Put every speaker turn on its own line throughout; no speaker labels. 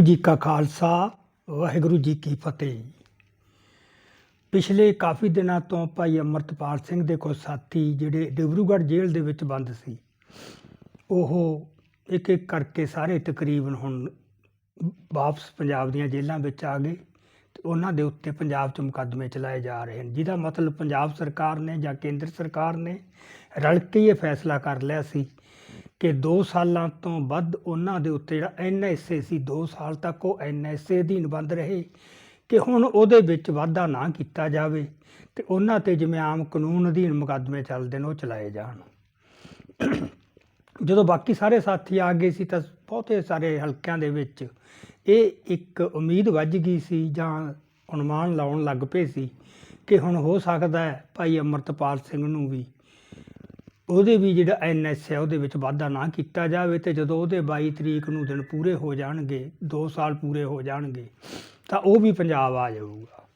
ਜੀ ਕਾ ਖਾਲਸਾ, ਵਾਹਿਗੁਰੂ ਜੀ ਕੀ ਫਤਿਹ। ਪਿਛਲੇ ਕਾਫੀ ਦਿਨਾਂ ਤੋਂ ਭਾਈ ਅਮਰਤਪਾਲ ਸਿੰਘ ਦੇ ਕੁਝ ਸਾਥੀ ਜਿਹੜੇ ਡਿਬਰੂਗੜ੍ਹ ਜੇਲ੍ਹ ਦੇ ਵਿੱਚ ਬੰਦ ਸੀ, ਉਹ ਇੱਕ ਇੱਕ ਕਰਕੇ ਸਾਰੇ ਤਕਰੀਬਨ ਹੁਣ ਵਾਪਸ ਪੰਜਾਬ ਦੀਆਂ ਜੇਲ੍ਹਾਂ ਵਿੱਚ ਆ ਗਏ ਤੇ ਉਹਨਾਂ ਦੇ ਉੱਤੇ ਪੰਜਾਬ 'ਚ ਮੁਕੱਦਮੇ ਚਲਾਏ ਜਾ ਰਹੇ ਹਨ, ਜਿਹਦਾ ਮਤਲਬ ਪੰਜਾਬ ਸਰਕਾਰ ਨੇ ਜਾਂ ਕੇਂਦਰ ਸਰਕਾਰ ਨੇ ਰਲ ਕੇ ਹੀ ਇਹ ਫੈਸਲਾ ਕਰ ਲਿਆ ਸੀ ਕਿ 2 ਸਾਲਾਂ ਤੋਂ ਵੱਧ ਉਹਨਾਂ ਦੇ ਉੱਤੇ ਜਿਹੜਾ ਐਨਐਸਏ ਸੀ 2 ਸਾਲ ਤੱਕ ਉਹ ਐਨਐਸਏ ਅਧੀਨ ਬੰਦ ਰਹੇ ਕਿ ਹੁਣ ਉਹਦੇ ਵਿੱਚ ਵਾਧਾ ਨਾ ਕੀਤਾ ਜਾਵੇ ਤੇ ਉਹਨਾਂ ਤੇ ਜਿਵੇਂ ਆਮ ਕਾਨੂੰਨ ਅਧੀਨ ਮੁਕੱਦਮੇ ਚੱਲਦੇ ਨੇ ਉਹ ਚਲਾਏ ਜਾਣ। ਜਦੋਂ ਬਾਕੀ ਸਾਰੇ ਸਾਥੀ ਆ ਗਏ ਸੀ ਤਾਂ ਬਹੁਤੇ ਸਾਰੇ ਹਲਕਿਆਂ ਦੇ ਵਿੱਚ ਇਹ ਇੱਕ ਉਮੀਦ ਵੱਜ ਗਈ ਸੀ ਜਾਂ ਅਨੁਮਾਨ ਲਾਉਣ ਲੱਗ ਪਏ ਸੀ ਕਿ ਹੁਣ ਹੋ ਸਕਦਾ ਹੈ ਭਾਈ ਅਮਰਤਪਾਲ ਸਿੰਘ ਨੂੰ ਵੀ ਉਹਦੇ ਵੀ ਜਿਹੜਾ ਐਨਐਸ ਹੈ, ਉਹਦੇ ਵਿੱਚ ਵਾਧਾ ਨਾ ਕੀਤਾ ਜਾਵੇ ਤੇ ਜਦੋਂ ਉਹਦੇ 22 ਤਰੀਕ ਨੂੰ ਦਿਨ ਪੂਰੇ ਹੋ ਜਾਣਗੇ 2 ਸਾਲ ਪੂਰੇ ਹੋ ਜਾਣਗੇ, ਤਾਂ ਉਹ ਵੀ ਪੰਜਾਬ ਆ ਜਾਊਗਾ।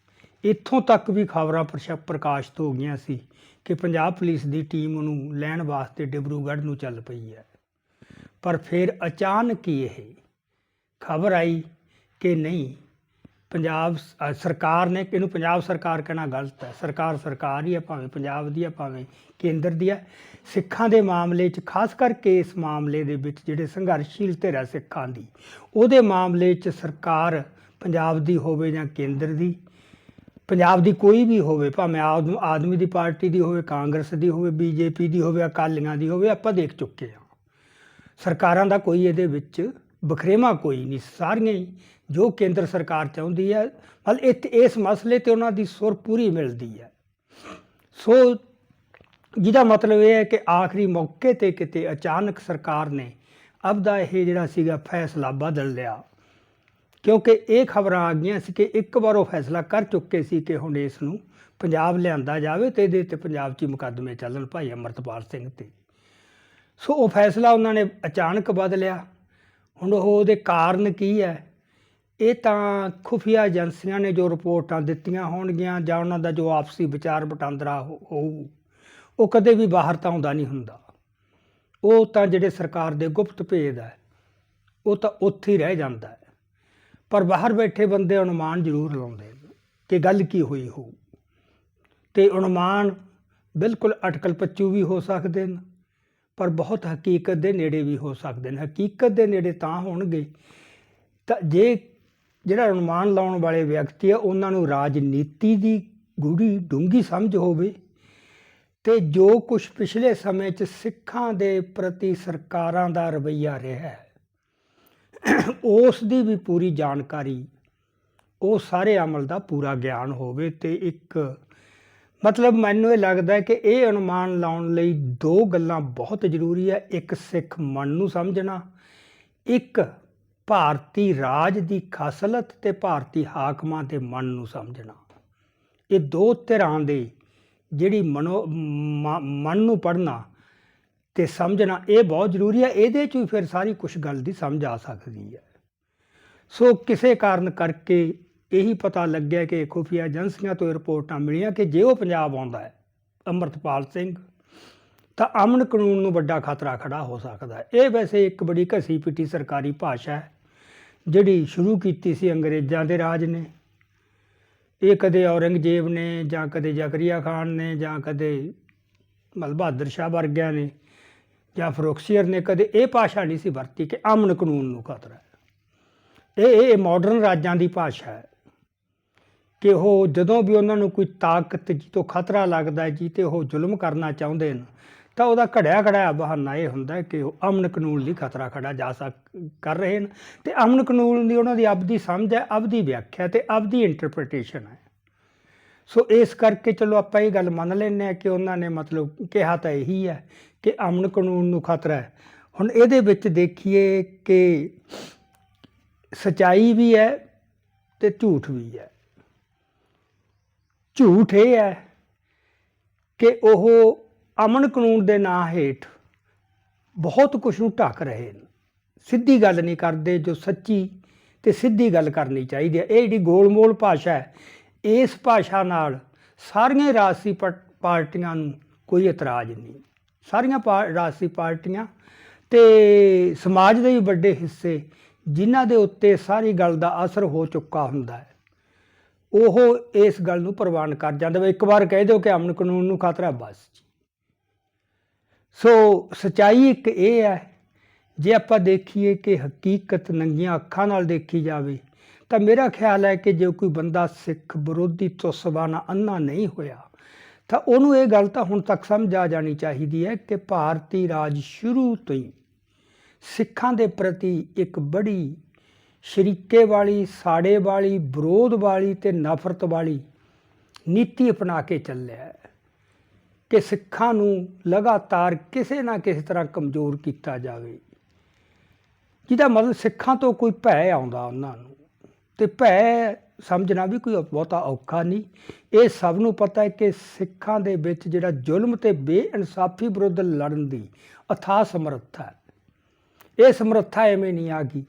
ਇੱਥੋਂ ਤੱਕ ਵੀ ਖਬਰਾਂ ਪ੍ਰਕਾਸ਼ਿਤ ਹੋ ਗਈਆਂ ਸੀ ਕਿ ਪੰਜਾਬ ਪੁਲਿਸ ਦੀ ਟੀਮ ਨੂੰ ਲੈਣ ਵਾਸਤੇ ਡਿਬਰੂਗੜ੍ਹ ਨੂੰ ਚੱਲ ਪਈ ਹੈ। ਪਰ ਫਿਰ ਅਚਾਨਕ ਹੀ ਇਹ ਖਬਰ ਆਈ ਕਿ ਨਹੀਂ ਪੰਜਾਬ ਸਰਕਾਰ ਨੇ ਇਹਨੂੰ ਪੰਜਾਬ ਸਰਕਾਰ ਕਹਿਣਾ ਗਲਤ ਹੈ। ਸਰਕਾਰ ਸਰਕਾਰ ਹੀ ਹੈ ਭਾਵੇਂ ਪੰਜਾਬ ਦੀ ਹੈ ਭਾਵੇਂ ਕੇਂਦਰ ਦੀ ਹੈ ਸਿੱਖਾਂ ਦੇ ਮਾਮਲੇ 'ਚ ਖਾਸ ਕਰਕੇ ਇਸ ਮਾਮਲੇ ਦੇ ਵਿੱਚ ਜਿਹੜੇ ਸੰਘਰਸ਼ੀਲ ਧਿਰ ਸਿੱਖਾਂ ਦੀ, ਉਹਦੇ ਮਾਮਲੇ 'ਚ ਸਰਕਾਰ ਪੰਜਾਬ ਦੀ ਹੋਵੇ ਜਾਂ ਕੇਂਦਰ ਦੀ, ਪੰਜਾਬ ਦੀ ਕੋਈ ਵੀ ਹੋਵੇ, ਭਾਵੇਂ ਆਦਮ ਆਦਮੀ ਦੀ ਪਾਰਟੀ ਦੀ ਹੋਵੇ, ਕਾਂਗਰਸ ਦੀ ਹੋਵੇ, ਬੀਜੇਪੀ ਦੀ ਹੋਵੇ, ਅਕਾਲੀਆਂ ਦੀ ਹੋਵੇ, ਆਪਾਂ ਦੇਖ ਚੁੱਕੇ ਹਾਂ। ਸਰਕਾਰਾਂ ਦਾ ਕੋਈ ਇਹਦੇ ਵਿੱਚ ਬਖਰੇਵਾ ਕੋਈ ਨਹੀਂ, ਸਾਰੀਆਂ ਹੀ, ਜੋ ਕੇਂਦਰ ਸਰਕਾਰ ਚਾਹੁੰਦੀ ਹੈ। ਮਤਲਬ ਇੱਥੇ ਇਸ ਮਸਲੇ ਤੇ ਉਹਨਾਂ ਦੀ ਸੁਰ ਪੂਰੀ ਮਿਲਦੀ ਹੈ। ਸੋ ਜਿਹਦਾ ਮਤਲਬ ਇਹ ਹੈ ਕਿ ਆਖਰੀ ਮੌਕੇ ਤੇ ਕਿਤੇ ਅਚਾਨਕ ਸਰਕਾਰ ਨੇ ਆਪਦਾ ਇਹ ਜਿਹੜਾ ਸੀਗਾ ਫੈਸਲਾ ਬਦਲ ਲਿਆ। ਕਿਉਂਕਿ ਇਹ ਖਬਰਾਂ ਆ ਗਈਆਂ ਸੀ ਕਿ ਇੱਕ ਵਾਰ ਉਹ ਫੈਸਲਾ ਕਰ ਚੁੱਕੇ ਸੀ ਕਿ ਹੁਣ ਇਸ ਨੂੰ ਪੰਜਾਬ ਲਿਆਂਦਾ ਜਾਵੇ ਤੇ ਇਹਦੇ ਤੇ ਪੰਜਾਬ 'ਚ ਹੀ ਮੁਕੱਦਮੇ ਚੱਲਣ ਭਾਈ ਅਮਰਤਪਾਲ ਸਿੰਘ ਤੇ। ਸੋ ਉਹ ਫੈਸਲਾ ਉਹਨਾਂ ਨੇ ਅਚਾਨਕ ਬਦਲਿਆ। ਹੁਣ ਉਹ ਉਹਦੇ ਕਾਰਨ ਕੀ ਹੈ? ਇਹ ਤਾਂ ਖੁਫੀਆ ਏਜੰਸੀਆਂ ਨੇ ਜੋ ਰਿਪੋਰਟਾਂ ਦਿੱਤੀਆਂ ਹੋਣਗੀਆਂ ਜਾਂ ਉਹਨਾਂ ਦਾ ਜੋ ਆਪਸੀ ਵਿਚਾਰ ਵਟਾਂਦਰਾ ਹੋ- ਹੋਊ, ਉਹ ਕਦੇ ਵੀ ਬਾਹਰ ਤਾਂ ਆਉਂਦਾ ਨਹੀਂ ਹੁੰਦਾ। ਉਹ ਤਾਂ ਜਿਹੜੇ ਸਰਕਾਰ ਦੇ ਗੁਪਤ ਭੇਦ ਹੈ, ਉਹ ਤਾਂ ਉੱਥੇ ਹੀ ਰਹਿ ਜਾਂਦਾ ਹੈ। ਪਰ ਬਾਹਰ ਬੈਠੇ ਬੰਦੇ ਅਨੁਮਾਨ ਜ਼ਰੂਰ ਲਾਉਂਦੇ ਨੇ ਕਿ ਗੱਲ ਕੀ ਹੋਈ ਹੋਊ। ਤੇ ਅਨੁਮਾਨ ਬਿਲਕੁਲ ਅਟਕਲ ਪੱਚੂ ਵੀ ਹੋ ਸਕਦੇ ਨੇ। ਪਰ ਬਹੁਤ ਹਕੀਕਤ ਦੇ ਨੇੜੇ ਵੀ ਹੋ ਸਕਦੇ ਨੇ। ਹਕੀਕਤ ਦੇ ਨੇੜੇ ਤਾਂ ਹੋਣਗੇ। ਤਾਂ ਜੇ ਜਿਹੜਾ ਅਨੁਮਾਨ ਲਾਉਣ ਵਾਲੇ ਵਿਅਕਤੀ ਆ, ਉਹਨਾਂ ਨੂੰ ਰਾਜਨੀਤੀ ਦੀ ਗੂੜੀ ਡੂੰਗੀ ਸਮਝ ਹੋਵੇ ਤੇ ਜੋ ਕੁਝ ਪਿਛਲੇ ਸਮੇਂ 'ਚ ਸਿੱਖਾਂ ਦੇ ਪ੍ਰਤੀ ਸਰਕਾਰਾਂ ਦਾ ਰਵੱਈਆ ਰਿਹਾ ਹੈ, ਉਸ ਦੀ ਵੀ ਪੂਰੀ ਜਾਣਕਾਰੀ, ਉਹ ਸਾਰੇ ਅਮਲ ਦਾ ਪੂਰਾ ਗਿਆਨ ਹੋਵੇ ਤੇ ਇੱਕ ਮਤਲਬ ਮੈਨੂੰ ਇਹ ਲੱਗਦਾ ਹੈ ਕਿ ਇਹ ਅਨੁਮਾਨ ਲਾਉਣ ਲਈ ਦੋ ਗੱਲਾਂ ਬਹੁਤ ਜ਼ਰੂਰੀ ਹੈ ਇੱਕ ਸਿੱਖ ਮਨ ਨੂੰ ਸਮਝਣਾ, ਇੱਕ ਭਾਰਤੀ ਰਾਜ ਦੀ ਖਾਸਲਤ ਤੇ ਭਾਰਤੀ ਹਾਕਮਾਂ ਦੇ ਮਨ ਨੂੰ ਸਮਝਣਾ। ਇਹ ਦੋ ਧਿਰਾਂ ਦੇ ਜਿਹੜੀ ਮਨੋ ਮਨ ਨੂੰ ਪੜਨਾ ਤੇ ਸਮਝਣਾ, ਇਹ ਬਹੁਤ ਜ਼ਰੂਰੀ ਹੈ ਇਹਦੇ ਚ ਵੀ ਫਿਰ ਸਾਰੀ ਕੁਝ ਗੱਲ ਦੀ ਸਮਝ ਆ ਸਕਦੀ ਹੈ ਸੋ ਕਿਸੇ ਕਾਰਨ ਕਰਕੇ ਇਹੀ ਪਤਾ ਲੱਗਿਆ ਕਿ ਖੁਫੀਆ ਏਜੰਸੀਆਂ ਤੋਂ ਇਹ ਰਿਪੋਰਟਾਂ ਮਿਲੀਆਂ ਕਿ ਜੇ ਉਹ ਪੰਜਾਬ ਆਉਂਦਾ ਹੈ, ਅੰਮ੍ਰਿਤਪਾਲ ਸਿੰਘ, ਤਾਂ ਅਮਨ ਕਾਨੂੰਨ ਨੂੰ ਵੱਡਾ ਖਤਰਾ ਖੜਾ ਹੋ ਸਕਦਾ ਹੈ। ਇਹ ਵੈਸੇ ਇੱਕ ਬੜੀ ਘਸੀ ਪਿੱਟੀ ਸਰਕਾਰੀ ਭਾਸ਼ਾ ਹੈ, ਜਿਹੜੀ ਸ਼ੁਰੂ ਕੀਤੀ ਸੀ ਅੰਗਰੇਜ਼ਾਂ ਦੇ ਰਾਜ ਨੇ। ਇਹ ਕਦੇ ਔਰੰਗਜ਼ੇਬ ਨੇ ਜਾਂ ਕਦੇ ਜ਼ਕਰੀਆ ਖਾਨ ਨੇ ਜਾਂ ਕਦੇ ਮਤਲਬ ਬਹਾਦਰ ਸ਼ਾਹ ਵਰਗਿਆਂ ਨੇ ਜਾਂ ਫਰੋਕਸੀਅਰ ਨੇ, ਕਦੇ ਇਹ ਭਾਸ਼ਾ ਨਹੀਂ ਸੀ ਵਰਤੀ ਕਿ ਅਮਨ ਕਾਨੂੰਨ ਨੂੰ ਖਤਰਾ ਹੈ। ਇਹ ਇਹ ਮਾਡਰਨ ਰਾਜਾਂ ਦੀ ਭਾਸ਼ਾ ਹੈ। ਕਿ ਉਹ ਜਦੋਂ ਵੀ ਉਹਨਾਂ ਨੂੰ ਕੋਈ ਤਾਕਤ ਜੀ ਤੋਂ ਖਤਰਾ ਲੱਗਦਾ ਜੀ ਤੇ ਉਹ ਜ਼ੁਲਮ ਕਰਨਾ ਚਾਹੁੰਦੇ ਨੇ ਤਾਂ ਉਹਦਾ ਘੜਿਆ ਘੜਿਆ ਬਹਾਨਾ ਇਹ ਹੁੰਦਾ ਕਿ ਉਹ ਅਮਨ ਕਾਨੂੰਨ ਲਈ ਖਤਰਾ ਖੜਾ ਜਾ ਸਕ, ਕਰ ਰਹੇ ਨੇ ਤੇ ਅਮਨ ਕਾਨੂੰਨ ਦੀ ਉਹਨਾਂ ਦੀ ਆਪਦੀ ਸਮਝ ਹੈ ਆਪਦੀ ਵਿਆਖਿਆ ਤੇ ਆਪਦੀ ਇੰਟਰਪ੍ਰੀਟੇਸ਼ਨ ਹੈ। ਸੋ ਇਸ ਕਰਕੇ ਚਲੋ ਆਪਾਂ ਇਹ ਗੱਲ ਮੰਨ ਲੈਂਦੇ ਹਾਂ ਕਿ ਉਹਨਾਂ ਨੇ ਮਤਲਬ ਕਿਹਾ ਤਾਂ ਇਹੀ ਹੈ ਕਿ ਅਮਨ ਕਾਨੂੰਨ ਨੂੰ ਖਤਰਾ ਹੈ। ਹੁਣ ਇਹਦੇ ਵਿੱਚ ਦੇਖੀਏ ਕਿ ਸਚਾਈ ਵੀ ਹੈ ਤੇ ਝੂਠ ਵੀ ਹੈ। ਝੂਠ ਇਹ ਹੈ ਕਿ ਉਹ ਅਮਨ ਕਾਨੂੰਨ ਦੇ ਨਾਂ ਹੇਠ ਬਹੁਤ ਕੁਝ ਨੂੰ ਢੱਕ ਰਹੇ ਨੇ। ਸਿੱਧੀ ਗੱਲ ਨਹੀਂ ਕਰਦੇ ਜੋ ਸੱਚੀ ਤੇ ਸਿੱਧੀ ਗੱਲ ਕਰਨੀ ਚਾਹੀਦੀ ਹੈ। ਇਹ ਜਿਹੜੀ ਗੋਲਮੋਲ ਭਾਸ਼ਾ ਹੈ, ਇਸ ਭਾਸ਼ਾ ਨਾਲ ਸਾਰੀਆਂ ਰਾਜਸੀ ਪਾਰਟੀਆਂ ਨੂੰ ਕੋਈ ਇਤਰਾਜ਼ ਨਹੀਂ। ਸਾਰੀਆਂ ਪਾ- ਰਾਜਸੀ ਪਾਰਟੀਆਂ ਤੇ ਸਮਾਜ ਦੇ ਵੀ ਵੱਡੇ ਹਿੱਸੇ ਜਿਨ੍ਹਾਂ ਦੇ ਉੱਤੇ ਸਾਰੀ ਗੱਲ ਦਾ ਅਸਰ ਹੋ ਚੁੱਕਾ ਹੁੰਦਾ ਹੈ। ਉਹ ਇਸ ਗੱਲ ਨੂੰ ਪ੍ਰਵਾਨ ਕਰ ਜਾਂਦੇ ਵਾ। ਇੱਕ ਵਾਰ ਕਹਿ ਦਿਓ ਕਿ ਅਮਨ ਕਾਨੂੰਨ ਨੂੰ ਖਤਰਾ ਬਸ ਜੀ। ਸੋ ਸਚਾਈ ਇੱਕ ਇਹ ਹੈ, ਜੇ ਆਪਾਂ ਦੇਖੀਏ ਕਿ ਹਕੀਕਤ ਨੰਗੀਆਂ ਅੱਖਾਂ ਨਾਲ ਦੇਖੀ ਜਾਵੇ, ਤਾਂ ਮੇਰਾ ਖਿਆਲ ਹੈ ਕਿ ਜੇ ਕੋਈ ਬੰਦਾ ਸਿੱਖ ਵਿਰੋਧੀ ਤੋਂ ਸਬਾਨਾ ਅੰਨਾ ਨਹੀਂ ਹੋਇਆ, ਤਾਂ ਉਹਨੂੰ ਇਹ ਗੱਲ ਤਾਂ ਹੁਣ ਤੱਕ ਸਮਝ ਆ ਜਾਣੀ ਚਾਹੀਦੀ ਹੈ ਕਿ ਭਾਰਤੀ ਰਾਜ ਸ਼ੁਰੂ ਤੋਂ ਹੀ ਸਿੱਖਾਂ ਦੇ ਪ੍ਰਤੀ ਇੱਕ ਬੜੀ ਸ਼ਰੀਕੇ ਵਾਲੀ, ਸਾੜੇ ਵਾਲੀ ਵਿਰੋਧ ਵਾਲੀ ਤੇ ਨਫ਼ਰਤ ਵਾਲੀ ਨੀਤੀ ਅਪਣਾ ਕੇ ਚੱਲਿਆ ਕਿ ਸਿੱਖਾਂ ਨੂੰ ਲਗਾਤਾਰ ਕਿਸੇ ਨਾ ਕਿਸੇ ਤਰ੍ਹਾਂ ਕਮਜ਼ੋਰ ਕੀਤਾ ਜਾਵੇ। ਜਿਹਦਾ ਮਤਲਬ ਸਿੱਖਾਂ ਤੋਂ ਕੋਈ ਭੈ ਆਉਂਦਾ ਉਹਨਾਂ ਨੂੰ ਤੇ ਭੈ ਸਮਝਣਾ ਵੀ ਕੋਈ ਬਹੁਤਾ ਔਖਾ ਨਹੀਂ। ਇਹ ਸਭ ਨੂੰ ਪਤਾ ਹੈ ਕਿ ਸਿੱਖਾਂ ਦੇ ਵਿੱਚ ਜਿਹੜਾ ਜ਼ੁਲਮ ਤੇ ਬੇਇਨਸਾਫੀ ਵਿਰੁੱਧ ਲੜਨ ਦੀ ਅਥਾਹ ਸਮਰੱਥਾ ਇਹ ਸਮਰੱਥਾ ਐਵੇਂ ਨਹੀਂ ਆ ਗਈ।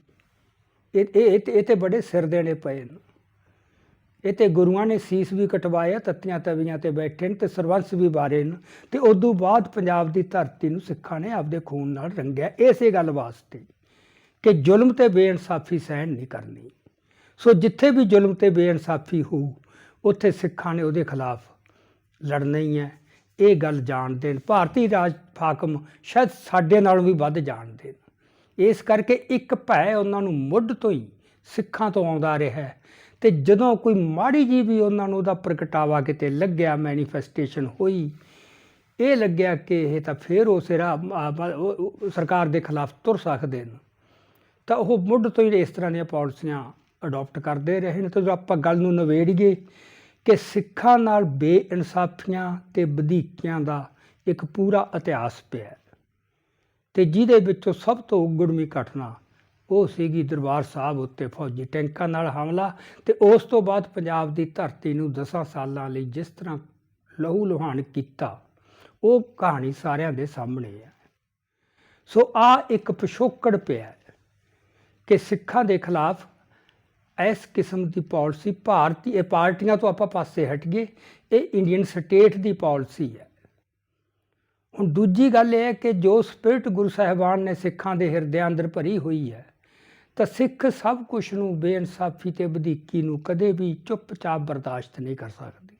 ਇਹ ਇਹ ਇਹ ਤੇ- ਇਹ ਤੇ ਬੜੇ ਸਿਰ ਦੇਣੇ ਪਏ ਨੇ। ਇਹ ਤੇ ਗੁਰੂਆਂ ਨੇ ਸੀਸ ਵੀ ਕਟਵਾਇਆ, ਤੱਤੀਆਂ ਤਵੀਆਂ ਤੇ ਬੈਠੇ ਨੇ ਤੇ ਸਰਵੰਸ ਵੀ ਬਾਰੇ ਨੇ। ਤੇ ਤੋਂ ਬਾਅਦ ਪੰਜਾਬ ਦੀ ਧਰਤੀ ਨੂੰ ਸਿੱਖਾਂ ਨੇ ਆਪਦੇ ਖੂਨ ਨਾਲ ਰੰਗਿਆ। ਇਸੇ ਗੱਲ ਵਾਸਤੇ ਕਿ ਜ਼ੁਲਮ ਤੇ ਬੇਇਨਸਾਫੀ ਸਹਿਣ ਨਹੀਂ ਕਰਨੀ। ਸੋ ਜਿੱਥੇ ਵੀ ਜ਼ੁਲਮ ਤੇ ਬੇਇਨਸਾਫੀ ਹੋਊ, ਉੱਥੇ ਸਿੱਖਾਂ ਨੇ ਉਹਦੇ ਖਿਲਾਫ ਲੜਨਾ ਹੀ ਹੈ। ਇਹ ਗੱਲ ਜਾਣਦੇ ਨੇ। ਭਾਰਤੀ ਰਾਜ ਹਾਕਮ ਸ਼ਾਇਦ ਸਾਡੇ ਨਾਲੋਂ ਵੀ ਵੱਧ ਜਾਣਦੇ ਨੇ। ਇਸ ਕਰਕੇ ਇੱਕ ਭੈ ਉਹਨਾਂ ਨੂੰ ਮੁੱਢ ਤੋਂ ਹੀ ਸਿੱਖਾਂ ਤੋਂ ਆਉਂਦਾ ਰਿਹਾ ਹੈ। ਤੇ ਜਦੋਂ ਕੋਈ ਮਾੜੀ ਜੀ ਵੀ ਉਹਨਾਂ ਨੂੰ ਉਹਦਾ ਪ੍ਰਗਟਾਵਾ ਕਿਤੇ ਲੱਗਿਆ ਮੈਨੀਫੈਸਟੇਸ਼ਨ ਹੋਈ, ਇਹ ਲੱਗਿਆ ਕਿ ਇਹ ਤਾਂ ਫੇਰ ਉਸੇ ਰਾਹ ਉਹ- ਉਹ ਸਰਕਾਰ ਦੇ ਖਿਲਾਫ ਤੁਰ ਸਕਦੇ ਨੇ। ਤਾਂ ਉਹ ਮੁੱਢ ਤੋਂ ਹੀ ਇਸ ਤਰ੍ਹਾਂ ਦੀਆਂ ਪਾਲਿਸੀਆਂ ਅਡਾਪਟ ਕਰਦੇ ਰਹੇ ਨੇ। ਤੇ ਜਦੋਂ ਆਪਾਂ ਗੱਲ ਨੂੰ ਨਵੇੜੀਏ ਕਿ ਸਿੱਖਾਂ ਨਾਲ ਬੇਇਨਸਾਫੀਆਂ ਤੇ ਵਧੀਕੀਆਂ ਦਾ ਇੱਕ ਪੂਰਾ ਇਤਿਹਾਸ ਪਿਆ ਤੇ ਜਿਹਦੇ ਵਿੱਚੋਂ ਸਭ ਤੋਂ ਉਗੜਵੀਂ ਘਟਨਾ, ਉਹ ਸੀਗੀ ਦਰਬਾਰ ਸਾਹਿਬ ਉੱਤੇ ਫੌਜੀ ਟੈਂਕਾਂ ਨਾਲ ਹਮਲਾ ਤੇ ਉਸ ਤੋਂ ਬਾਅਦ ਪੰਜਾਬ ਦੀ ਧਰਤੀ ਨੂੰ 10 ਸਾਲਾਂ ਲਈ ਜਿਸ ਤਰ੍ਹਾਂ ਲਹੂ ਲੁਹਾਨ ਕੀਤਾ, ਉਹ ਕਹਾਣੀ ਸਾਰਿਆਂ ਦੇ ਸਾਹਮਣੇ ਹੈ। ਸੋ ਆ ਇੱਕ ਪਿਛੋਕੜ ਪਿਆ ਕਿ ਸਿੱਖਾਂ ਦੇ ਖਿਲਾਫ ਇਸ ਕਿਸਮ ਦੀ ਪਾਲਿਸੀ ਭਾਰਤੀ ਪਾਰਟੀਆਂ ਤੋਂ ਆਪਾਂ ਪਾਸੇ ਹਟ ਗਏ, ਇਹ ਇੰਡੀਅਨ ਸਟੇਟ ਦੀ ਪਾਲਿਸੀ ਹੈ। ਹੁਣ ਦੂਜੀ ਗੱਲ ਇਹ ਹੈ ਕਿ ਜੋ ਸਪਿਰਟ ਗੁਰੂ ਸਾਹਿਬਾਨ ਨੇ ਸਿੱਖਾਂ ਦੇ ਹਿਰਦਿਆਂ ਅੰਦਰ ਭਰੀ ਹੋਈ ਹੈ, ਤਾਂ ਸਿੱਖ ਸਭ ਕੁਝ ਨੂੰ ਬੇਇਨਸਾਫੀ ਤੇ ਵਧੀਕੀ ਨੂੰ ਕਦੇ ਵੀ ਚੁੱਪਚਾਪ ਬਰਦਾਸ਼ਤ ਨਹੀਂ ਕਰ ਸਕਦੇ।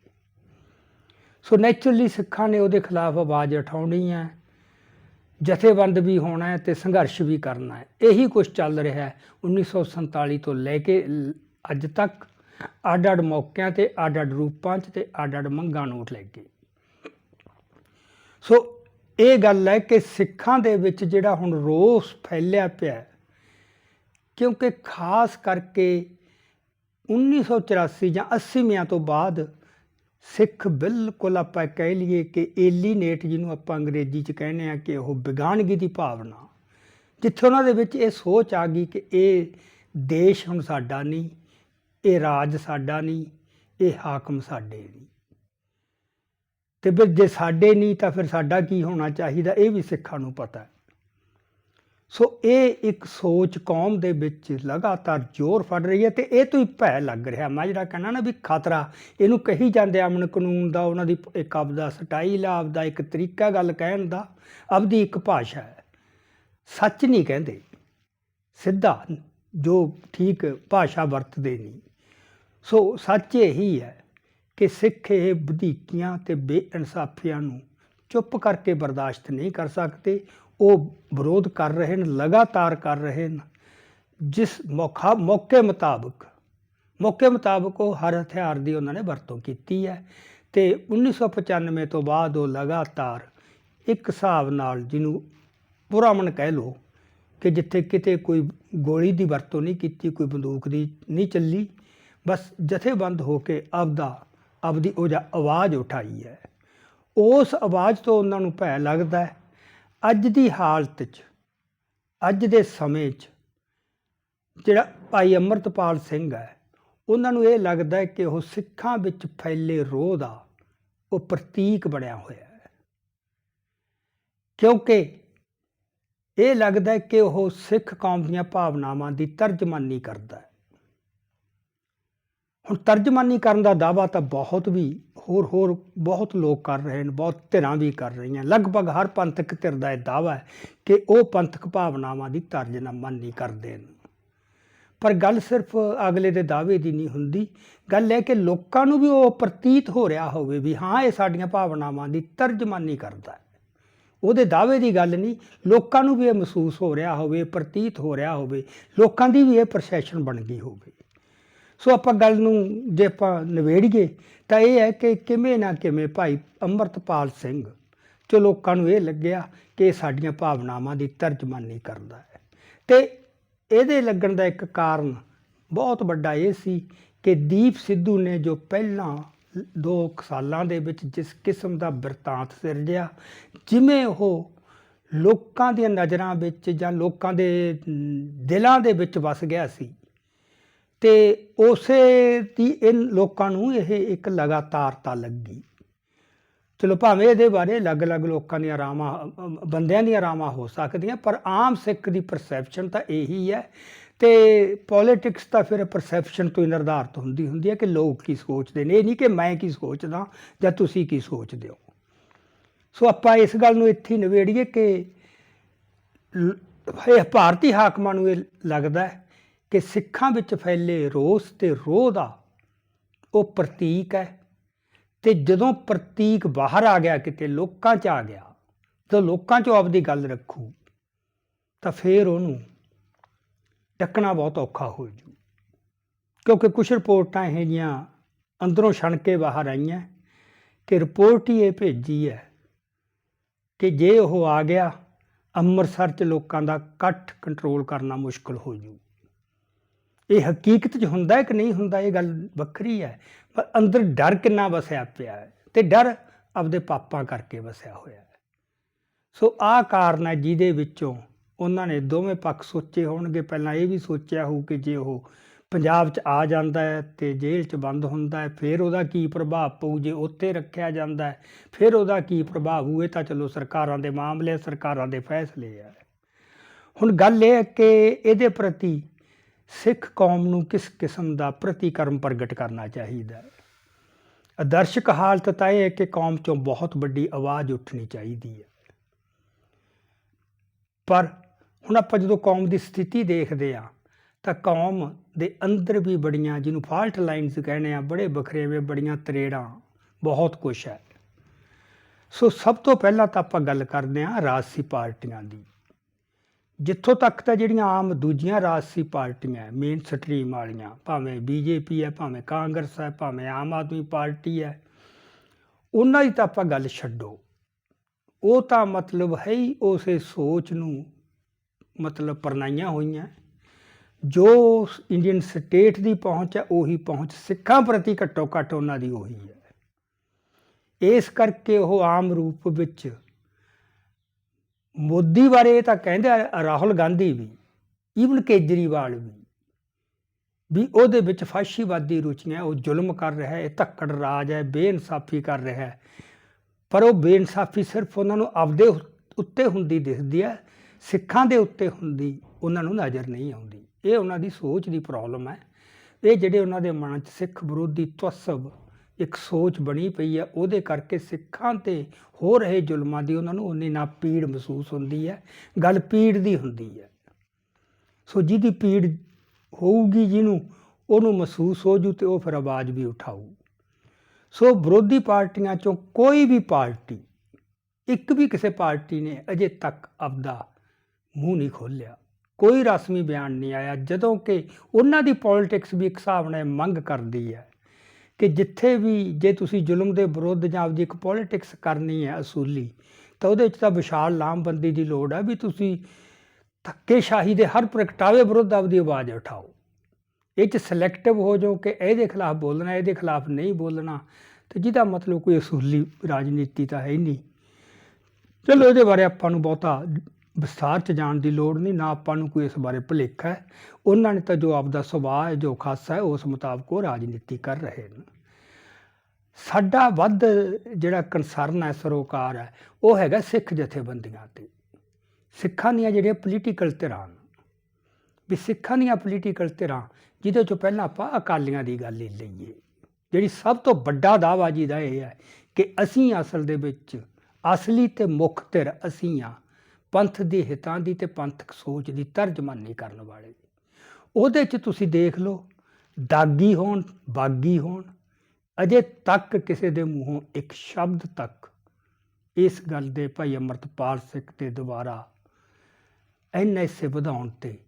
ਸੋ ਨੇਚਰਲੀ ਸਿੱਖਾਂ ਨੇ ਉਹਦੇ ਖਿਲਾਫ ਆਵਾਜ਼ ਉਠਾਉਣੀ ਹੈ, ਜਥੇਬੰਦ ਵੀ ਹੋਣਾ ਹੈ ਤੇ ਸੰਘਰਸ਼ ਵੀ ਕਰਨਾ ਹੈ। ਇਹੀ ਕੁਝ ਚੱਲ ਰਿਹਾ ਹੈ 1947 ਤੋਂ ਲੈ ਕੇ ਅੱਜ ਤੱਕ, ਅੱਡ-ਅੱਡ ਮੌਕਿਆਂ ਤੇ, ਅੱਡ-ਅੱਡ ਰੂਪਾਂ 'ਚ ਤੇ ਅੱਡ-ਅੱਡ ਮੰਗਾਂ ਨੂੰ ਲੈ ਕੇ। ਸੋ ਇਹ ਗੱਲ ਹੈ ਕਿ ਸਿੱਖਾਂ ਦੇ ਵਿੱਚ ਜਿਹੜਾ ਹੁਣ ਰੋਸ ਫੈਲਿਆ ਪਿਆ ਕਿਉਂਕਿ ਖਾਸ ਕਰਕੇ 1984 ਜਾਂ 80ਵਿਆਂ ਤੋਂ ਬਾਅਦ ਸਿੱਖ ਬਿਲਕੁਲ ਆਪਾਂ ਕਹਿ ਲਈਏ ਕਿ ਏਲੀਨੇਟ ਜਿਹਨੂੰ ਆਪਾਂ ਅੰਗਰੇਜ਼ੀ 'ਚ ਕਹਿੰਦੇ ਆ ਕਿ ਉਹ ਵਿਗਾਨਗੀ ਦੀ ਭਾਵਨਾ। ਜਿੱਥੇ ਉਹਨਾਂ ਦੇ ਵਿੱਚ ਇਹ ਸੋਚ ਆ ਗਈ ਕਿ ਇਹ ਦੇਸ਼ ਹੁਣ ਸਾਡਾ ਨਹੀਂ, ਇਹ ਰਾਜ ਸਾਡਾ ਨਹੀਂ, ਇਹ ਹਾਕਮ ਸਾਡੇ ਨਹੀਂ। ਤੇ ਫਿਰ ਜੇ ਸਾਡੇ ਨਹੀਂ ਤਾਂ ਫਿਰ ਸਾਡਾ ਕੀ ਹੋਣਾ ਚਾਹੀਦਾ, ਇਹ ਵੀ ਸਿੱਖਾਂ ਨੂੰ ਪਤਾ ਹੈ। ਸੋ ਇਹ ਇੱਕ ਸੋਚ ਕੌਮ ਦੇ ਵਿੱਚ ਲਗਾਤਾਰ ਜ਼ੋਰ ਫੜ ਰਹੀ ਹੈ ਤੇ ਇਹ ਤੋਂ ਹੀ ਭੈ ਲੱਗ ਰਿਹਾ। ਮੈਂ ਜਿਹੜਾ ਕਹਿੰਦਾ ਨਾ ਵੀ ਖਤਰਾ, ਇਹਨੂੰ ਕਹੀ ਜਾਂਦੇ ਅਮਨ ਕਾਨੂੰਨ ਦਾ, ਉਹਨਾਂ ਦੀ ਇੱਕ ਆਪਦਾ ਸਟਾਈਲ ਆ, ਆਪਦਾ ਇੱਕ ਤਰੀਕਾ ਗੱਲ ਕਹਿਣ ਦਾ, ਆਪਦੀ ਇੱਕ ਭਾਸ਼ਾ ਹੈ। ਸੱਚ ਨਹੀਂ ਕਹਿੰਦੇ। ਸਿੱਧਾ ਜੋ ਠੀਕ ਭਾਸ਼ਾ ਵਰਤਦੇ ਨਹੀਂ। ਸੋ ਸੱਚ ਇਹੀ ਹੈ ਕਿ ਸਿੱਖ ਇਹ ਵਧੀਕੀਆਂ ਤੇ ਬੇਇਨਸਾਫੀਆਂ ਨੂੰ ਚੁੱਪ ਕਰਕੇ ਬਰਦਾਸ਼ਤ ਨਹੀਂ ਕਰ ਸਕਦੇ। ਉਹ ਵਿਰੋਧ ਕਰ ਰਹੇ ਨੇ ਲਗਾਤਾਰ ਕਰ ਰਹੇ ਨੇ ਜਿਸ ਮੌਕਾ, ਮੌਕੇ ਮੁਤਾਬਕ ਮੌਕੇ ਮੁਤਾਬਕ ਉਹ ਹਰ ਹਥਿਆਰ ਦੀ ਉਹਨਾਂ ਨੇ ਵਰਤੋਂ ਕੀਤੀ ਹੈ ਤੇ 1995 ਤੋਂ ਬਾਅਦ ਉਹ ਲਗਾਤਾਰ ਇੱਕ ਹਿਸਾਬ ਨਾਲ ਜਿਹਨੂੰ ਪੁਰਾਮਨ ਕਹਿ ਲੋ ਕਿ ਜਿੱਥੇ ਕਿਤੇ ਕੋਈ ਗੋਲੀ ਦੀ ਵਰਤੋਂ ਨਹੀਂ ਕੀਤੀ, ਕੋਈ ਬੰਦੂਕ ਦੀ ਨਹੀਂ ਚੱਲੀ, ਬਸ ਜਥੇਬੰਦ ਹੋ ਕੇ ਆਪਦਾ ਆਪਦੀ ਉਹ ਜਾ ਆਵਾਜ਼ ਉਠਾਈ ਹੈ। ਉਸ ਆਵਾਜ਼ ਤੋਂ ਉਹਨਾਂ ਨੂੰ ਭੈ ਲੱਗਦਾ ਹੈ, ਅੱਜ ਦੀ ਹਾਲਤ 'ਚ, ਅੱਜ ਦੇ ਸਮੇਂ 'ਚ ਜਿਹੜਾ ਭਾਈ ਅਮਰਤਪਾਲ ਸਿੰਘ ਹੈ, ਉਹਨਾਂ ਨੂੰ ਇਹ ਲੱਗਦਾ ਹੈ ਕਿ ਉਹ ਸਿੱਖਾਂ ਵਿੱਚ ਫੈਲੇ ਰੋਹ ਦਾ, ਉਹ ਪ੍ਰਤੀਕ ਬਣਿਆ ਹੋਇਆ ਹੈ। ਕਿਉਂਕਿ ਇਹ ਲੱਗਦਾ ਹੈ ਕਿ ਉਹ ਸਿੱਖ ਕੌਮ ਦੀਆਂ ਭਾਵਨਾਵਾਂ ਦੀ ਤਰਜਮਾਨੀ ਕਰਦਾ ਹੈ। ਹੁਣ ਤਰਜਮਾਨੀ ਕਰਨ ਦਾ ਦਾਵਾ ਤਾਂ ਬਹੁਤ ਵੀ ਹੋਰ ਹੋਰ ਬਹੁਤ ਲੋਕ ਕਰ ਰਹੇ ਨੇ, ਬਹੁਤ ਧਿਰਾਂ ਵੀ ਕਰ ਰਹੀਆਂ। ਲਗਭਗ ਹਰ ਪੰਥਕ ਧਿਰ ਦਾ ਇਹ ਦਾਵਾ ਹੈ ਕਿ ਉਹ ਪੰਥਕ ਭਾਵਨਾਵਾਂ ਦੀ ਤਰਜਮਾਨੀ ਕਰਦੇ ਨੇ। ਪਰ ਗੱਲ ਸਿਰਫ ਅਗਲੇ ਦੇ ਦਾਅਵੇ ਦੀ ਨਹੀਂ ਹੁੰਦੀ। ਗੱਲ ਹੈ ਕਿ ਲੋਕਾਂ ਨੂੰ ਵੀ ਉਹ ਪ੍ਰਤੀਤ ਹੋ ਰਿਹਾ ਹੋਵੇ ਵੀ ਹਾਂ, ਇਹ ਸਾਡੀਆਂ ਭਾਵਨਾਵਾਂ ਦੀ ਤਰਜਮਾਨੀ ਕਰਦਾ ਹੈ। ਉਹਦੇ ਦਾਅਵੇ ਦੀ ਗੱਲ ਨਹੀਂ, ਲੋਕਾਂ ਨੂੰ ਵੀ ਇਹ ਮਹਿਸੂਸ ਹੋ ਰਿਹਾ ਹੋਵੇ, ਪ੍ਰਤੀਤ ਹੋ ਰਿਹਾ ਹੋਵੇ, ਲੋਕਾਂ ਦੀ ਵੀ ਇਹ ਪਰਸੈਪਸ਼ਨ ਬਣ ਗਈ ਹੋਵੇ। ਸੋ ਆਪਾਂ ਗੱਲ ਨੂੰ ਜੇ ਆਪਾਂ ਨਿਬੇੜੀਏ, ਤਾਂ ਇਹ ਹੈ ਕਿ ਕਿਵੇਂ ਨਾ ਕਿਵੇਂ ਭਾਈ ਅੰਮ੍ਰਿਤਪਾਲ ਸਿੰਘ, ਜੋ ਲੋਕਾਂ ਨੂੰ ਇਹ ਲੱਗਿਆ ਕਿ ਇਹ ਸਾਡੀਆਂ ਭਾਵਨਾਵਾਂ ਦੀ ਤਰਜਮਾਨੀ ਕਰਦਾ ਹੈ। ਤੇ ਇਹਦੇ ਲੱਗਣ ਦਾ ਇੱਕ ਕਾਰਨ ਬਹੁਤ ਵੱਡਾ ਇਹ ਸੀ ਕਿ ਦੀਪ ਸਿੱਧੂ ਨੇ ਜੋ ਪਹਿਲਾਂ ਦੋ ਕੁ ਸਾਲਾਂ ਦੇ ਵਿੱਚ ਜਿਸ ਕਿਸਮ ਦਾ ਬਿਰਤਾਂਤ ਸਿਰਜਿਆ, ਜਿਵੇਂ ਉਹ ਲੋਕਾਂ ਦੀਆਂ ਨਜ਼ਰਾਂ ਵਿੱਚ ਜਾਂ ਲੋਕਾਂ ਦੇ ਦਿਲਾਂ ਦੇ ਵਿੱਚ ਵਸ ਗਿਆ ਸੀ ਤੇ ਉਸੇ ਦੀ ਇਹ ਲੋਕਾਂ ਨੂੰ ਇਹ ਇੱਕ ਲਗਾਤਾਰਤਾ ਲੱਗੀ। ਚਲੋ ਭਾਵੇਂ ਇਹਦੇ ਬਾਰੇ ਅਲੱਗ-ਅਲੱਗ ਲੋਕਾਂ ਦੀਆਂ ਰਾਵਾਂ, ਬੰਦਿਆਂ ਦੀਆਂ ਰਾਵਾਂ ਹੋ ਸਕਦੀਆਂ, ਪਰ ਆਮ ਸਿੱਖ ਦੀ ਪਰਸੈਪਸ਼ਨ ਤਾਂ ਇਹੀ ਹੈ ਤੇ ਪੋਲਿਟਿਕਸ ਤਾਂ ਫਿਰ ਪਰਸੈਪਸ਼ਨ ਤੋਂ ਹੀ ਨਿਰਧਾਰਤ ਹੁੰਦੀ ਹੁੰਦੀ ਹੈ ਕਿ ਲੋਕ ਕੀ ਸੋਚਦੇ ਨੇ। ਇਹ ਨਹੀਂ ਕਿ ਮੈਂ ਕੀ ਸੋਚਦਾ ਜਾਂ ਤੁਸੀਂ ਕੀ ਸੋਚਦੇ ਹੋ। ਸੋ ਆਪਾਂ ਇਸ ਗੱਲ ਨੂੰ ਇੱਥੇ ਹੀ ਨਿਬੇੜੀਏ ਕਿ ਇਹ ਭਾਰਤੀ ਹਾਕਮਾਂ ਨੂੰ ਇਹ ਲੱਗਦਾ ਹੈ ਕਿ ਸਿੱਖਾਂ ਵਿੱਚ ਫੈਲੇ ਰੋਸ ਤੇ ਰੋਹ ਦਾ ਉਹ ਪ੍ਰਤੀਕ ਹੈ। ਤੇ ਜਦੋਂ ਪ੍ਰਤੀਕ ਬਾਹਰ ਆ ਗਿਆ, ਕਿਤੇ ਲੋਕਾਂ 'ਚ ਆ ਗਿਆ, ਜਦੋਂ ਲੋਕਾਂ 'ਚੋਂ ਆਪਦੀ ਗੱਲ ਰੱਖੂ, ਤਾਂ ਫੇਰ ਉਹਨੂੰ ਟੱਕਣਾ ਬਹੁਤ ਔਖਾ ਹੋ ਜੂ। ਕਿਉਂਕਿ ਕੁਝ ਰਿਪੋਰਟਾਂ ਇਹ ਜੀਆਂ ਅੰਦਰੋਂ ਛਣ ਕੇ ਬਾਹਰ ਆਈਆਂ ਕਿ ਰਿਪੋਰਟ ਹੀ ਇਹ ਭੇਜੀ ਹੈ ਕਿ ਜੇ ਉਹ ਆ ਗਿਆ, ਅੰਮ੍ਰਿਤਸਰ 'ਚ ਲੋਕਾਂ ਦਾ ਇਕੱਠ ਕੰਟਰੋਲ ਕਰਨਾ ਮੁਸ਼ਕਲ ਹੋ ਜੂ। ਇਹ ਹਕੀਕਤ 'ਚ ਹੁੰਦਾ ਕਿ ਨਹੀਂ ਹੁੰਦਾ, ਇਹ ਗੱਲ ਵੱਖਰੀ ਹੈ। ਪਰ ਅੰਦਰ ਡਰ ਕਿੰਨਾ ਵਸਿਆ ਪਿਆ ਹੈ ਤੇ ਡਰ ਆਪਦੇ ਪਾਪਾਂ ਕਰਕੇ ਵਸਿਆ ਹੋਇਆ ਹੈ। ਸੋ ਆਹ ਕਾਰਨ ਹੈ ਜਿਹਦੇ ਵਿੱਚੋਂ ਉਹਨਾਂ ਨੇ ਦੋਵੇਂ ਪੱਖ ਸੋਚੇ ਹੋਣਗੇ। ਪਹਿਲਾਂ ਇਹ ਵੀ ਸੋਚਿਆ ਹੋਊ ਕਿ ਜੇ ਉਹ ਪੰਜਾਬ 'ਚ ਆ ਜਾਂਦਾ ਹੈ ਤੇ ਜੇਲ੍ਹ 'ਚ ਬੰਦ ਹੁੰਦਾ ਹੈ, ਫਿਰ ਉਹਦਾ ਕੀ ਪ੍ਰਭਾਵ ਪਊ? ਜੇ ਉੱਥੇ ਰੱਖਿਆ ਜਾਂਦਾ ਹੈ, ਫਿਰ ਉਹਦਾ ਕੀ ਪ੍ਰਭਾਵ ਹੋਊ? ਇਹ ਤਾਂ ਚਲੋ ਸਰਕਾਰਾਂ ਦੇ ਮਾਮਲੇ ਸਰਕਾਰਾਂ ਦੇ ਫੈਸਲੇ ਆ। ਹੁਣ ਗੱਲ ਇਹ ਹੈ ਕਿ ਇਹਦੇ ਪ੍ਰਤੀ ਸਿੱਖ ਕੌਮ ਨੂੰ ਕਿਸ ਕਿਸਮ ਦਾ ਪ੍ਰਤੀਕਰਮ ਪ੍ਰਗਟ ਕਰਨਾ ਚਾਹੀਦਾ ਹੈ? ਆਦਰਸ਼ਕ ਹਾਲਤ ਤਾਂ ਇਹ ਹੈ ਕਿ ਕੌਮ ਚੋਂ ਬਹੁਤ ਵੱਡੀ ਆਵਾਜ਼ ਉੱਠਣੀ ਚਾਹੀਦੀ ਹੈ। ਪਰ ਹੁਣ ਆਪਾਂ ਜਦੋਂ ਕੌਮ ਦੀ ਸਥਿਤੀ ਦੇਖਦੇ ਆ ਤਾਂ ਕੌਮ ਦੇ ਅੰਦਰ ਵੀ ਬੜੀਆਂ, ਜਿਹਨੂੰ ਫਾਲਟ ਲਾਈਨਸ ਕਹਿੰਦੇ ਆ ਬੜੇ ਬਖਰੇਵੇਂ ਬੜੀਆਂ ਤਰੇੜਾਂ, ਬਹੁਤ ਕੁਛ ਹੈ। ਸੋ ਸਭ ਤੋਂ ਪਹਿਲਾਂ ਤਾਂ ਆਪਾਂ ਗੱਲ ਕਰਦੇ ਆ ਰਾਜਸੀ ਪਾਰਟੀਆਂ ਦੀ। ਜਿੱਥੋਂ ਤੱਕ ਤਾਂ ਜਿਹੜੀਆਂ ਆਮ ਦੂਜੀਆਂ ਰਾਜਸੀ ਪਾਰਟੀਆਂ ਮੇਨ ਸਟਰੀਮ ਵਾਲੀਆਂ, ਭਾਵੇਂ ਬੀਜੇਪੀ ਹੈ, ਭਾਵੇਂ ਕਾਂਗਰਸ ਹੈ, ਭਾਵੇਂ ਆਮ ਆਦਮੀ ਪਾਰਟੀ ਹੈ, ਉਹਨਾਂ ਦੀ ਤਾਂ ਆਪਾਂ ਗੱਲ ਛੱਡੋ। ਉਹ ਤਾਂ ਮਤਲਬ ਹੈ ਹੀ ਉਸੇ ਸੋਚ ਨੂੰ ਮਤਲਬ ਪਰਨਾਈਆਂ ਹੋਈਆਂ ਜੋ ਇੰਡੀਅਨ ਸਟੇਟ ਦੀ ਪਹੁੰਚ ਹੈ, ਉਹੀ ਪਹੁੰਚ ਸਿੱਖਾਂ ਪ੍ਰਤੀ ਘੱਟੋ ਘੱਟ ਉਹਨਾਂ ਦੀ ਉਹੀ ਹੈ। ਇਸ ਕਰਕੇ ਉਹ ਆਮ ਰੂਪ ਵਿੱਚ ਮੋਦੀ ਬਾਰੇ ਤਾਂ ਕਹਿੰਦੇ ਆ, ਰਾਹੁਲ ਗਾਂਧੀ ਵੀ ਈਵਨ ਕੇਜਰੀਵਾਲ ਵੀ ਵੀ ਉਹਦੇ ਵਿੱਚ ਫਾਸ਼ੀਵਾਦੀ ਰੁਚੀਆਂ, ਉਹ ਜ਼ੁਲਮ ਕਰ ਰਿਹਾ ਹੈ, ਇਹ ਧੱਕੜ ਰਾਜ ਹੈ, ਬੇਇਨਸਾਫੀ ਕਰ ਰਿਹਾ ਹੈ। ਪਰ ਉਹ ਬੇਇਨਸਾਫੀ ਸਿਰਫ ਉਹਨਾਂ ਨੂੰ ਆਪਦੇ ਉੱਤੇ ਹੁੰਦੀ ਦਿਖਦੀ ਹੈ, ਸਿੱਖਾਂ ਦੇ ਉੱਤੇ ਹੁੰਦੀ, ਉਹਨਾਂ ਨੂੰ ਨਜ਼ਰ ਨਹੀਂ ਆਉਂਦੀ। ਇਹ ਉਹਨਾਂ ਦੀ ਸੋਚ ਦੀ ਪ੍ਰੋਬਲਮ ਹੈ। ਇਹ ਜਿਹੜੇ ਉਹਨਾਂ ਦੇ ਮਨ 'ਚ ਸਿੱਖ ਵਿਰੋਧੀ ਤਸਵ ਇੱਕ ਸੋਚ ਬਣੀ ਪਈ ਹੈ, ਉਹਦੇ ਕਰਕੇ ਸਿੱਖਾਂ ਤੇ ਹੋ ਰਹੇ ਜ਼ੁਲਮਾਂ ਦੀ ਉਹਨਾਂ ਨੂੰ ਉਨੀ ਨਾ ਪੀੜ ਮਹਿਸੂਸ ਹੁੰਦੀ ਹੈ, ਗੱਲ ਪੀੜ ਦੀ ਹੁੰਦੀ ਹੈ। ਸੋ ਜਿਹਦੀ ਪੀੜ ਹੋਊਗੀ ਜਿਹਨੂੰ, ਉਹਨੂੰ ਮਹਿਸੂਸ ਹੋ ਜੂ ਤੇ ਉਹ ਫਿਰ ਆਵਾਜ਼ ਵੀ ਉਠਾਊ। ਸੋ ਵਿਰੋਧੀ ਪਾਰਟੀਆਂ ਚੋਂ ਕੋਈ ਵੀ ਪਾਰਟੀ, ਇੱਕ ਵੀ ਕਿਸੇ ਪਾਰਟੀ ਨੇ ਅਜੇ ਤੱਕ ਆਪਦਾ ਮੂੰਹ ਨਹੀਂ ਖੋਲ੍ਹਿਆ। ਕੋਈ ਰਸਮੀ ਬਿਆਨ ਨਹੀਂ ਆਇਆ, ਜਦੋਂ ਕਿ ਉਹਨਾਂ ਦੀ ਪੋਲਿਟਿਕਸ ਵੀ ਇੱਕ ਹਿਸਾਬ ਨਾਲ ਮੰਗ ਕਰਦੀ ਹੈ। ਕਿ ਜਿੱਥੇ ਵੀ ਜੇ ਤੁਸੀਂ ਜ਼ੁਲਮ ਦੇ ਵਿਰੁੱਧ ਜਾਂ ਆਪਦੀ ਇੱਕ ਪੋਲਿਟਿਕਸ ਕਰਨੀ ਹੈ ਅਸੂਲੀ, ਤਾਂ ਉਹਦੇ ਵਿੱਚ ਤਾਂ ਵਿਸ਼ਾਲ ਲਾਮਬੰਦੀ ਦੀ ਲੋੜ ਹੈ ਵੀ ਤੁਸੀਂ ਧੱਕੇਸ਼ਾਹੀ ਦੇ ਹਰ ਪ੍ਰਗਟਾਵੇ ਵਿਰੁੱਧ ਆਪਦੀ ਆਵਾਜ਼ ਉਠਾਓ। ਇਹ ਚ ਸਿਲੈਕਟਿਵ ਹੋ ਜਾਓ ਕਿ ਇਹਦੇ ਖਿਲਾਫ ਬੋਲਣਾ, ਇਹਦੇ ਖਿਲਾਫ ਨਹੀਂ ਬੋਲਣਾ, ਤੇ ਜਿਹਦਾ ਮਤਲਬ ਕੋਈ ਅਸੂਲੀ ਰਾਜਨੀਤੀ ਤਾਂ ਹੈ ਹੀ ਨਹੀਂ। ਚਲੋ, ਇਹਦੇ ਬਾਰੇ ਆਪਾਂ ਨੂੰ ਬਹੁਤਾ ਵਿਸਥਾਰ ਚ ਜਾਣ ਦੀ ਲੋੜ ਨਹੀਂ, ਨਾ ਆਪਾਂ ਨੂੰ ਕੋਈ ਇਸ ਬਾਰੇ ਭੁਲੇਖਾ ਹੈ। ਉਹਨਾਂ ਨੇ ਤਾਂ ਜੋ ਆਪਦਾ ਸੁਭਾਅ ਹੈ, ਜੋ ਖਾਸਾ ਹੈ, ਉਸ ਮੁਤਾਬਕ ਉਹ ਰਾਜਨੀਤੀ ਕਰ ਰਹੇ ਨੇ। ਸਾਡਾ ਵੱਧ ਜਿਹੜਾ ਕੰਸਰਨ ਹੈ, ਸਰੋਕਾਰ ਹੈ, ਉਹ ਹੈਗਾ ਸਿੱਖ ਜਥੇਬੰਦੀਆਂ ਤੇ। ਸਿੱਖਾਂ ਦੀਆਂ ਜਿਹੜੀਆਂ ਪੋਲੀਟੀਕਲ ਧਿਰਾਂ ਵੀ ਸਿੱਖਾਂ ਦੀਆਂ ਪੋਲੀਟੀਕਲ ਧਿਰਾਂ, ਜਿਹਦੇ ਚੋਂ ਪਹਿਲਾਂ ਆਪਾਂ ਅਕਾਲੀਆਂ ਦੀ ਗੱਲ ਹੀ ਲਈਏ। ਜਿਹੜੀ ਸਭ ਤੋਂ ਵੱਡਾ ਦਾਅਵਾ ਜਿਹਦਾ ਇਹ ਹੈ ਕਿ ਅਸੀਂ ਅਸਲ ਦੇ ਵਿੱਚ ਅਸਲੀ ਤੇ ਮੁੱਖ ਧਿਰ ਅਸੀਂ ਆ ਪੰਥ ਦੇ ਹਿੱਤਾਂ ਦੀ ਤੇ ਪੰਥਕ ਸੋਚ ਦੀ ਤਰਜਮਾਨੀ ਕਰਨ ਵਾਲੇ ਉਹਦੇ 'ਚ ਤੁਸੀਂ ਦੇਖ ਲਓ, ਦਾਗੀ ਹੋਣ, ਬਾਗੀ ਹੋਣ, ਅਜੇ ਤੱਕ ਕਿਸੇ ਦੇ ਮੂੰਹੋਂ ਇੱਕ ਸ਼ਬਦ ਤੱਕ ਇਸ ਗੱਲ ਦੇ ਭਾਈ ਅਮਰਤਪਾਲ ਸਿੰਘ ਦੇ ਦੁਆਰਾ ਐਨਐਸਏ ਵਧਾਉਣ ਤੇ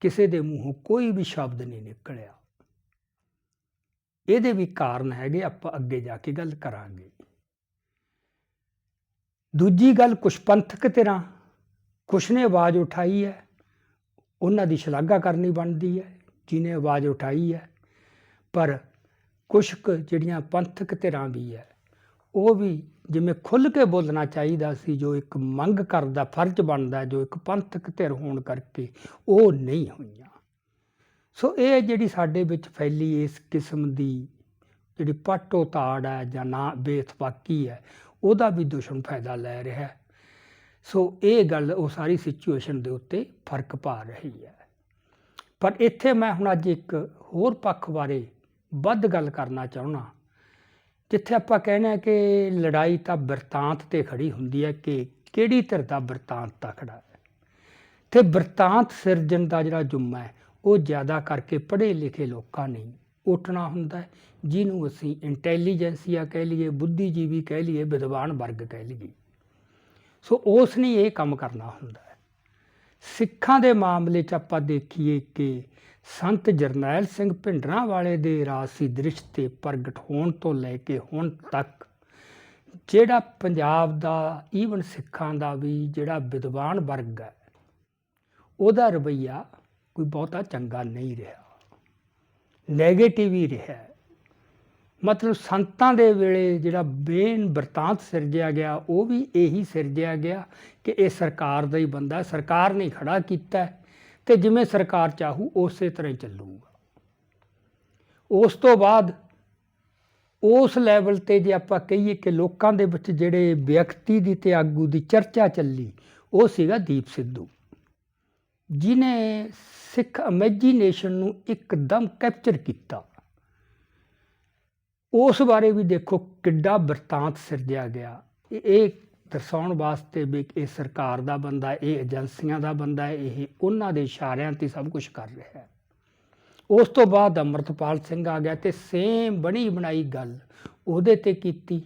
ਕਿਸੇ ਦੇ ਮੂੰਹੋਂ ਕੋਈ ਵੀ ਸ਼ਬਦ ਨਹੀਂ ਨਿਕਲਿਆ। ਇਹਦੇ ਵੀ ਕਾਰਨ ਹੈਗੇ, ਆਪਾਂ ਅੱਗੇ ਜਾ ਕੇ ਗੱਲ ਕਰਾਂਗੇ। ਦੂਜੀ ਗੱਲ ਕੁਛ ਪੰਥਕ ਧਿਰਾਂ ਕੁਛ ਨੇ ਆਵਾਜ਼ ਉਠਾਈ ਹੈ, ਉਹਨਾਂ ਦੀ ਸ਼ਲਾਘਾ ਕਰਨੀ ਬਣਦੀ ਹੈ, ਜਿਨੇ ਆਵਾਜ਼ ਉਠਾਈ ਹੈ। ਪਰ ਕੁਛ ਕੁ ਜਿਹੜੀਆਂ ਪੰਥਕ ਧਿਰਾਂ ਵੀ ਹੈ, ਉਹ ਵੀ ਜਿਵੇਂ ਖੁੱਲ੍ਹ ਕੇ ਬੋਲਣਾ ਚਾਹੀਦਾ ਸੀ, ਜੋ ਇੱਕ ਮੰਗ ਕਰਦਾ, ਫਰਜ਼ ਬਣਦਾ, ਜੋ ਇੱਕ ਪੰਥਕ ਧਿਰ ਹੋਣ ਕਰਕੇ ਉਹ ਨਹੀਂ ਹੋਈਆਂ। ਸੋ ਇਹ ਜਿਹੜੀ ਸਾਡੇ ਵਿੱਚ ਫੈਲੀ ਇਸ ਕਿਸਮ ਦੀ ਜਿਹੜੀ ਪਟੋ ਤਾੜ ਹੈ ਜਾਂ ਨਾ ਬੇਇਤਫਾਕੀ ਹੈ, ਉਹਦਾ ਵੀ ਦੁਸ਼ਮਣ ਫਾਇਦਾ ਲੈ ਰਿਹਾ ਹੈ। ਸੋ ਇਹ ਗੱਲ, ਉਹ ਸਾਰੀ ਸਿਚੁਏਸ਼ਨ ਦੇ ਉੱਤੇ ਫ਼ਰਕ ਪਾ ਰਹੀ ਹੈ। ਪਰ ਇੱਥੇ ਮੈਂ ਹੁਣ ਅੱਜ ਇੱਕ ਹੋਰ ਪੱਖ ਬਾਰੇ ਵੱਧ ਗੱਲ ਕਰਨਾ ਚਾਹੁੰਦਾ ਜਿੱਥੇ ਆਪਾਂ ਕਹਿੰਦੇ ਕਿ ਲੜਾਈ ਤਾਂ ਬਿਰਤਾਂਤ ਤੇ ਖੜੀ ਹੁੰਦੀ ਹੈ ਕਿ ਕਿਹੜੀ ਧਿਰ ਦਾ ਬਿਰਤਾਂਤ ਤਕੜਾ ਹੈ। ਤੇ ਬਿਰਤਾਂਤ ਸਿਰਜਣ ਦਾ ਜਿਹੜਾ ਜੁਮਾ ਹੈ, ਉਹ ਜ਼ਿਆਦਾ ਕਰਕੇ ਪੜ੍ਹੇ ਲਿਖੇ ਲੋਕਾਂ ਨੇ ਉੱਠਣਾ ਹੁੰਦਾ ਜਿਹਨੂੰ ਅਸੀਂ ਇੰਟੈਲੀਜੈਂਸੀਆ ਕਹਿ ਲਈਏ, ਬੁੱਧੀਜੀਵੀ ਕਹਿ ਲਈਏ, ਵਿਦਵਾਨ ਵਰਗ ਕਹਿ ਲਈਏ। ਸੋ ਉਸ ਨੇ ਇਹ ਕੰਮ ਕਰਨਾ ਹੁੰਦਾ ਹੈ। ਸਿੱਖਾਂ ਦੇ ਮਾਮਲੇ 'ਚ ਆਪਾਂ ਦੇਖੀਏ ਕਿ ਸੰਤ ਜਰਨੈਲ ਸਿੰਘ ਭਿੰਡਰਾਂ ਵਾਲੇ ਦੇ ਰਾਸੀ ਦ੍ਰਿਸ਼ ਤੇ ਪ੍ਰਗਟ ਹੋਣ ਤੋਂ ਲੈ ਕੇ ਹੁਣ ਤੱਕ, ਜਿਹੜਾ ਪੰਜਾਬ ਦਾ ਈਵਨ ਸਿੱਖਾਂ ਦਾ ਵੀ ਜਿਹੜਾ ਵਿਦਵਾਨ ਵਰਗ ਹੈ, ਉਹਦਾ ਰਵਈਆ ਕੋਈ ਬਹੁਤਾ ਚੰਗਾ ਨਹੀਂ ਰਿਹਾ। ਨੈਗੇਟਿਵ ਹੀ ਰਿਹਾ। ਮਤਲਬ ਸੰਤਾਂ ਦੇ ਵੇਲੇ ਜਿਹੜਾ ਬੇਨ ਵਰਤਾਂਤ ਸਿਰਜਿਆ ਗਿਆ, ਉਹ ਵੀ ਇਹੀ ਸਿਰਜਿਆ ਗਿਆ ਕਿ ਇਹ ਸਰਕਾਰ ਦਾ ਹੀ ਬੰਦਾ ਸਰਕਾਰ ਨੇ ਖੜਾ ਕੀਤਾ ਹੈ ਤੇ ਜਿਵੇਂ ਸਰਕਾਰ ਚਾਹੂ, ਉਸੇ ਤਰ੍ਹਾਂ ਹੀ ਚੱਲੂਗਾ। ਉਸ ਤੋਂ ਬਾਅਦ ਉਸ ਲੈਵਲ ਤੇ ਜੇ ਆਪਾਂ ਕਹੀਏ ਕਿ ਲੋਕਾਂ ਦੇ ਵਿੱਚ ਜਿਹੜੇ ਵਿਅਕਤੀ ਦੀ ਤੇ ਆਗੂ ਦੀ ਚਰਚਾ ਚੱਲੀ, ਉਹ ਸੀਗਾ ਦੀਪ ਸਿੱਧੂ। ਜਿਨੇ ਸਿੱਖ ਇਮੇਜਿਨੇਸ਼ਨ ਨੂੰ ਇੱਕਦਮ ਕੈਪਚਰ ਕੀਤਾ। ਉਸ ਬਾਰੇ ਵੀ ਦੇਖੋ ਕਿੱਡਾ ਵਰਤਾਂਤ ਸਿਰਜਿਆ ਗਿਆ। ਇਹ- ਇਹ ਦਰਸਾਉਣ ਵਾਸਤੇ ਵੀ ਇਹ ਸਰਕਾਰ ਦਾ ਬੰਦਾ ਇਹ ਏਜੰਸੀਆਂ ਦਾ ਬੰਦਾ ਇਹ ਉਹਨਾਂ ਦੇ ਇਸ਼ਾਰਿਆਂ ਤੇ ਸਭ ਕੁਝ ਕਰ ਰਿਹਾ ਹੈ। ਉਸ ਤੋਂ ਬਾਅਦ ਅਮਰਤਪਾਲ ਸਿੰਘ ਆ ਗਿਆ ਤੇ ਸੇਮ ਬਣੀ ਬਣਾਈ ਗੱਲ ਉਹਦੇ ਤੇ ਕੀਤੀ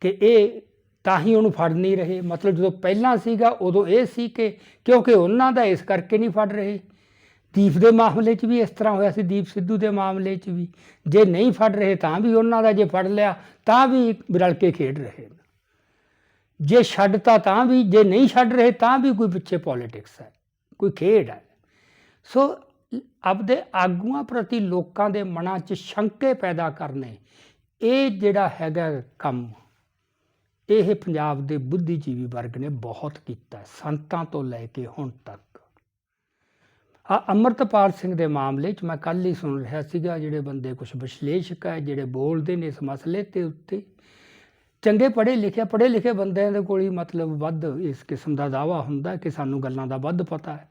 ਕਿ ਇਹ ਤਾਂ ਹੀ ਉਹਨੂੰ ਫੜ ਨਹੀਂ ਰਹੇ। ਮਤਲਬ ਜਦੋਂ ਪਹਿਲਾਂ ਸੀਗਾ ਉਦੋਂ ਇਹ ਸੀ ਕਿ ਕਿਉਂਕਿ ਉਹਨਾਂ ਦਾ ਇਸ ਕਰਕੇ ਨਹੀਂ ਫੜ ਰਹੇ। ਦੀਪ ਦੇ ਮਾਮਲੇ 'ਚ ਵੀ ਇਸ ਤਰ੍ਹਾਂ ਹੋਇਆ ਸੀ, ਦੀਪ ਸਿੱਧੂ ਦੇ ਮਾਮਲੇ 'ਚ ਵੀ। ਜੇ ਨਹੀਂ ਫੜ ਰਹੇ ਤਾਂ ਵੀ ਉਹਨਾਂ ਦਾ ਜੇ ਫੜ ਲਿਆ, ਤਾਂ ਵੀ ਰਲ ਕੇ ਖੇਡ ਰਹੇ ਜੇ ਛੱਡਤਾ ਤਾਂ ਵੀ, ਜੇ ਨਹੀਂ ਛੱਡ ਰਹੇ ਤਾਂ ਵੀ ਕੋਈ ਪਿੱਛੇ ਪੋਲਿਟਿਕਸ ਹੈ, ਕੋਈ ਖੇਡ ਹੈ। ਸੋ ਆਪਦੇ ਆਗੂਆਂ ਪ੍ਰਤੀ ਲੋਕਾਂ ਦੇ ਮਨਾਂ 'ਚ ਸ਼ੰਕੇ ਪੈਦਾ ਕਰਨੇ, ਇਹ ਜਿਹੜਾ ਹੈਗਾ ਕੰਮ, ਇਹ ਪੰਜਾਬ ਦੇ ਬੁੱਧੀਜੀਵੀ ਵਰਗ ਨੇ ਬਹੁਤ ਕੀਤਾ ਸੰਤਾਂ ਤੋਂ ਲੈ ਕੇ ਹੁਣ ਤੱਕ। ਆ ਅਮਰਤਪਾਲ ਸਿੰਘ ਦੇ ਮਾਮਲੇ 'ਚ ਮੈਂ ਕੱਲ ਹੀ ਸੁਣ ਰਿਹਾ ਸੀਗਾ, ਜਿਹੜੇ ਬੰਦੇ ਕੁਝ ਵਿਸ਼ਲੇਸ਼ਕ ਹੈ ਜਿਹੜੇ ਬੋਲਦੇ ਨੇ ਇਸ ਮਸਲੇ ਤੇ ਉੱਤੇ। ਚੰਗੇ ਪੜ੍ਹੇ ਲਿਖੇ ਪੜ੍ਹੇ ਲਿਖੇ ਬੰਦਿਆਂ ਦੇ ਕੋਲ ਹੀ ਮਤਲਬ ਵੱਧ ਇਸ ਕਿਸਮ ਦਾ ਦਾਵਾ ਹੁੰਦਾ ਕਿ ਸਾਨੂੰ ਗੱਲਾਂ ਦਾ ਵੱਧ ਪਤਾ ਹੈ।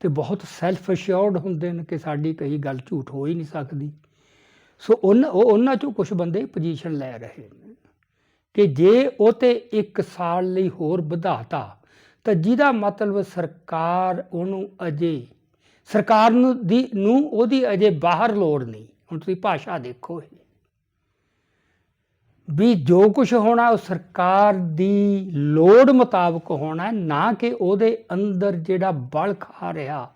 ਤੇ ਬਹੁਤ ਸੈਲਫ ਅਸ਼ੋਰਡ ਹੁੰਦੇ ਨੇ ਕਿ ਸਾਡੀ ਕਹੀ ਗੱਲ ਝੂਠ ਹੋ ਹੀ ਨਹੀਂ ਸਕਦੀ। ਸੋ ਉਹਨਾਂ ਉਹਨਾਂ ਚੋਂ ਕੁਝ ਬੰਦੇ ਪੋਜੀਸ਼ਨ ਲੈ ਰਹੇ ਨੇ ਕਿ ਜੇ ਉਹ ਤੇ 1 ਸਾਲ ਲਈ ਹੋਰ ਵਧਾਤਾ ਤਾਂ ਜਿਹਦਾ ਮਤਲਬ ਸਰਕਾਰ ਉਹਨੂੰ ਅਜੇ, ਸਰਕਾਰ ਨੂੰ ਦੀ, ਨੂੰ ਉਹਦੀ ਅਜੇ ਬਾਹਰ ਲੋੜ ਨਹੀਂ। ਹੁਣ ਤੁਸੀਂ ਭਾਸ਼ਾ ਦੇਖੋ ਇਹ। ਵੀ ਜੋ ਕੁਝ ਹੋਣਾ, ਉਹ ਸਰਕਾਰ ਦੀ ਲੋੜ ਮੁਤਾਬਕ ਹੋਣਾ ਨਾ ਕਿ ਉਹਦੇ ਅੰਦਰ ਜਿਹੜਾ ਬਲ ਖਾ ਰਿਹਾ,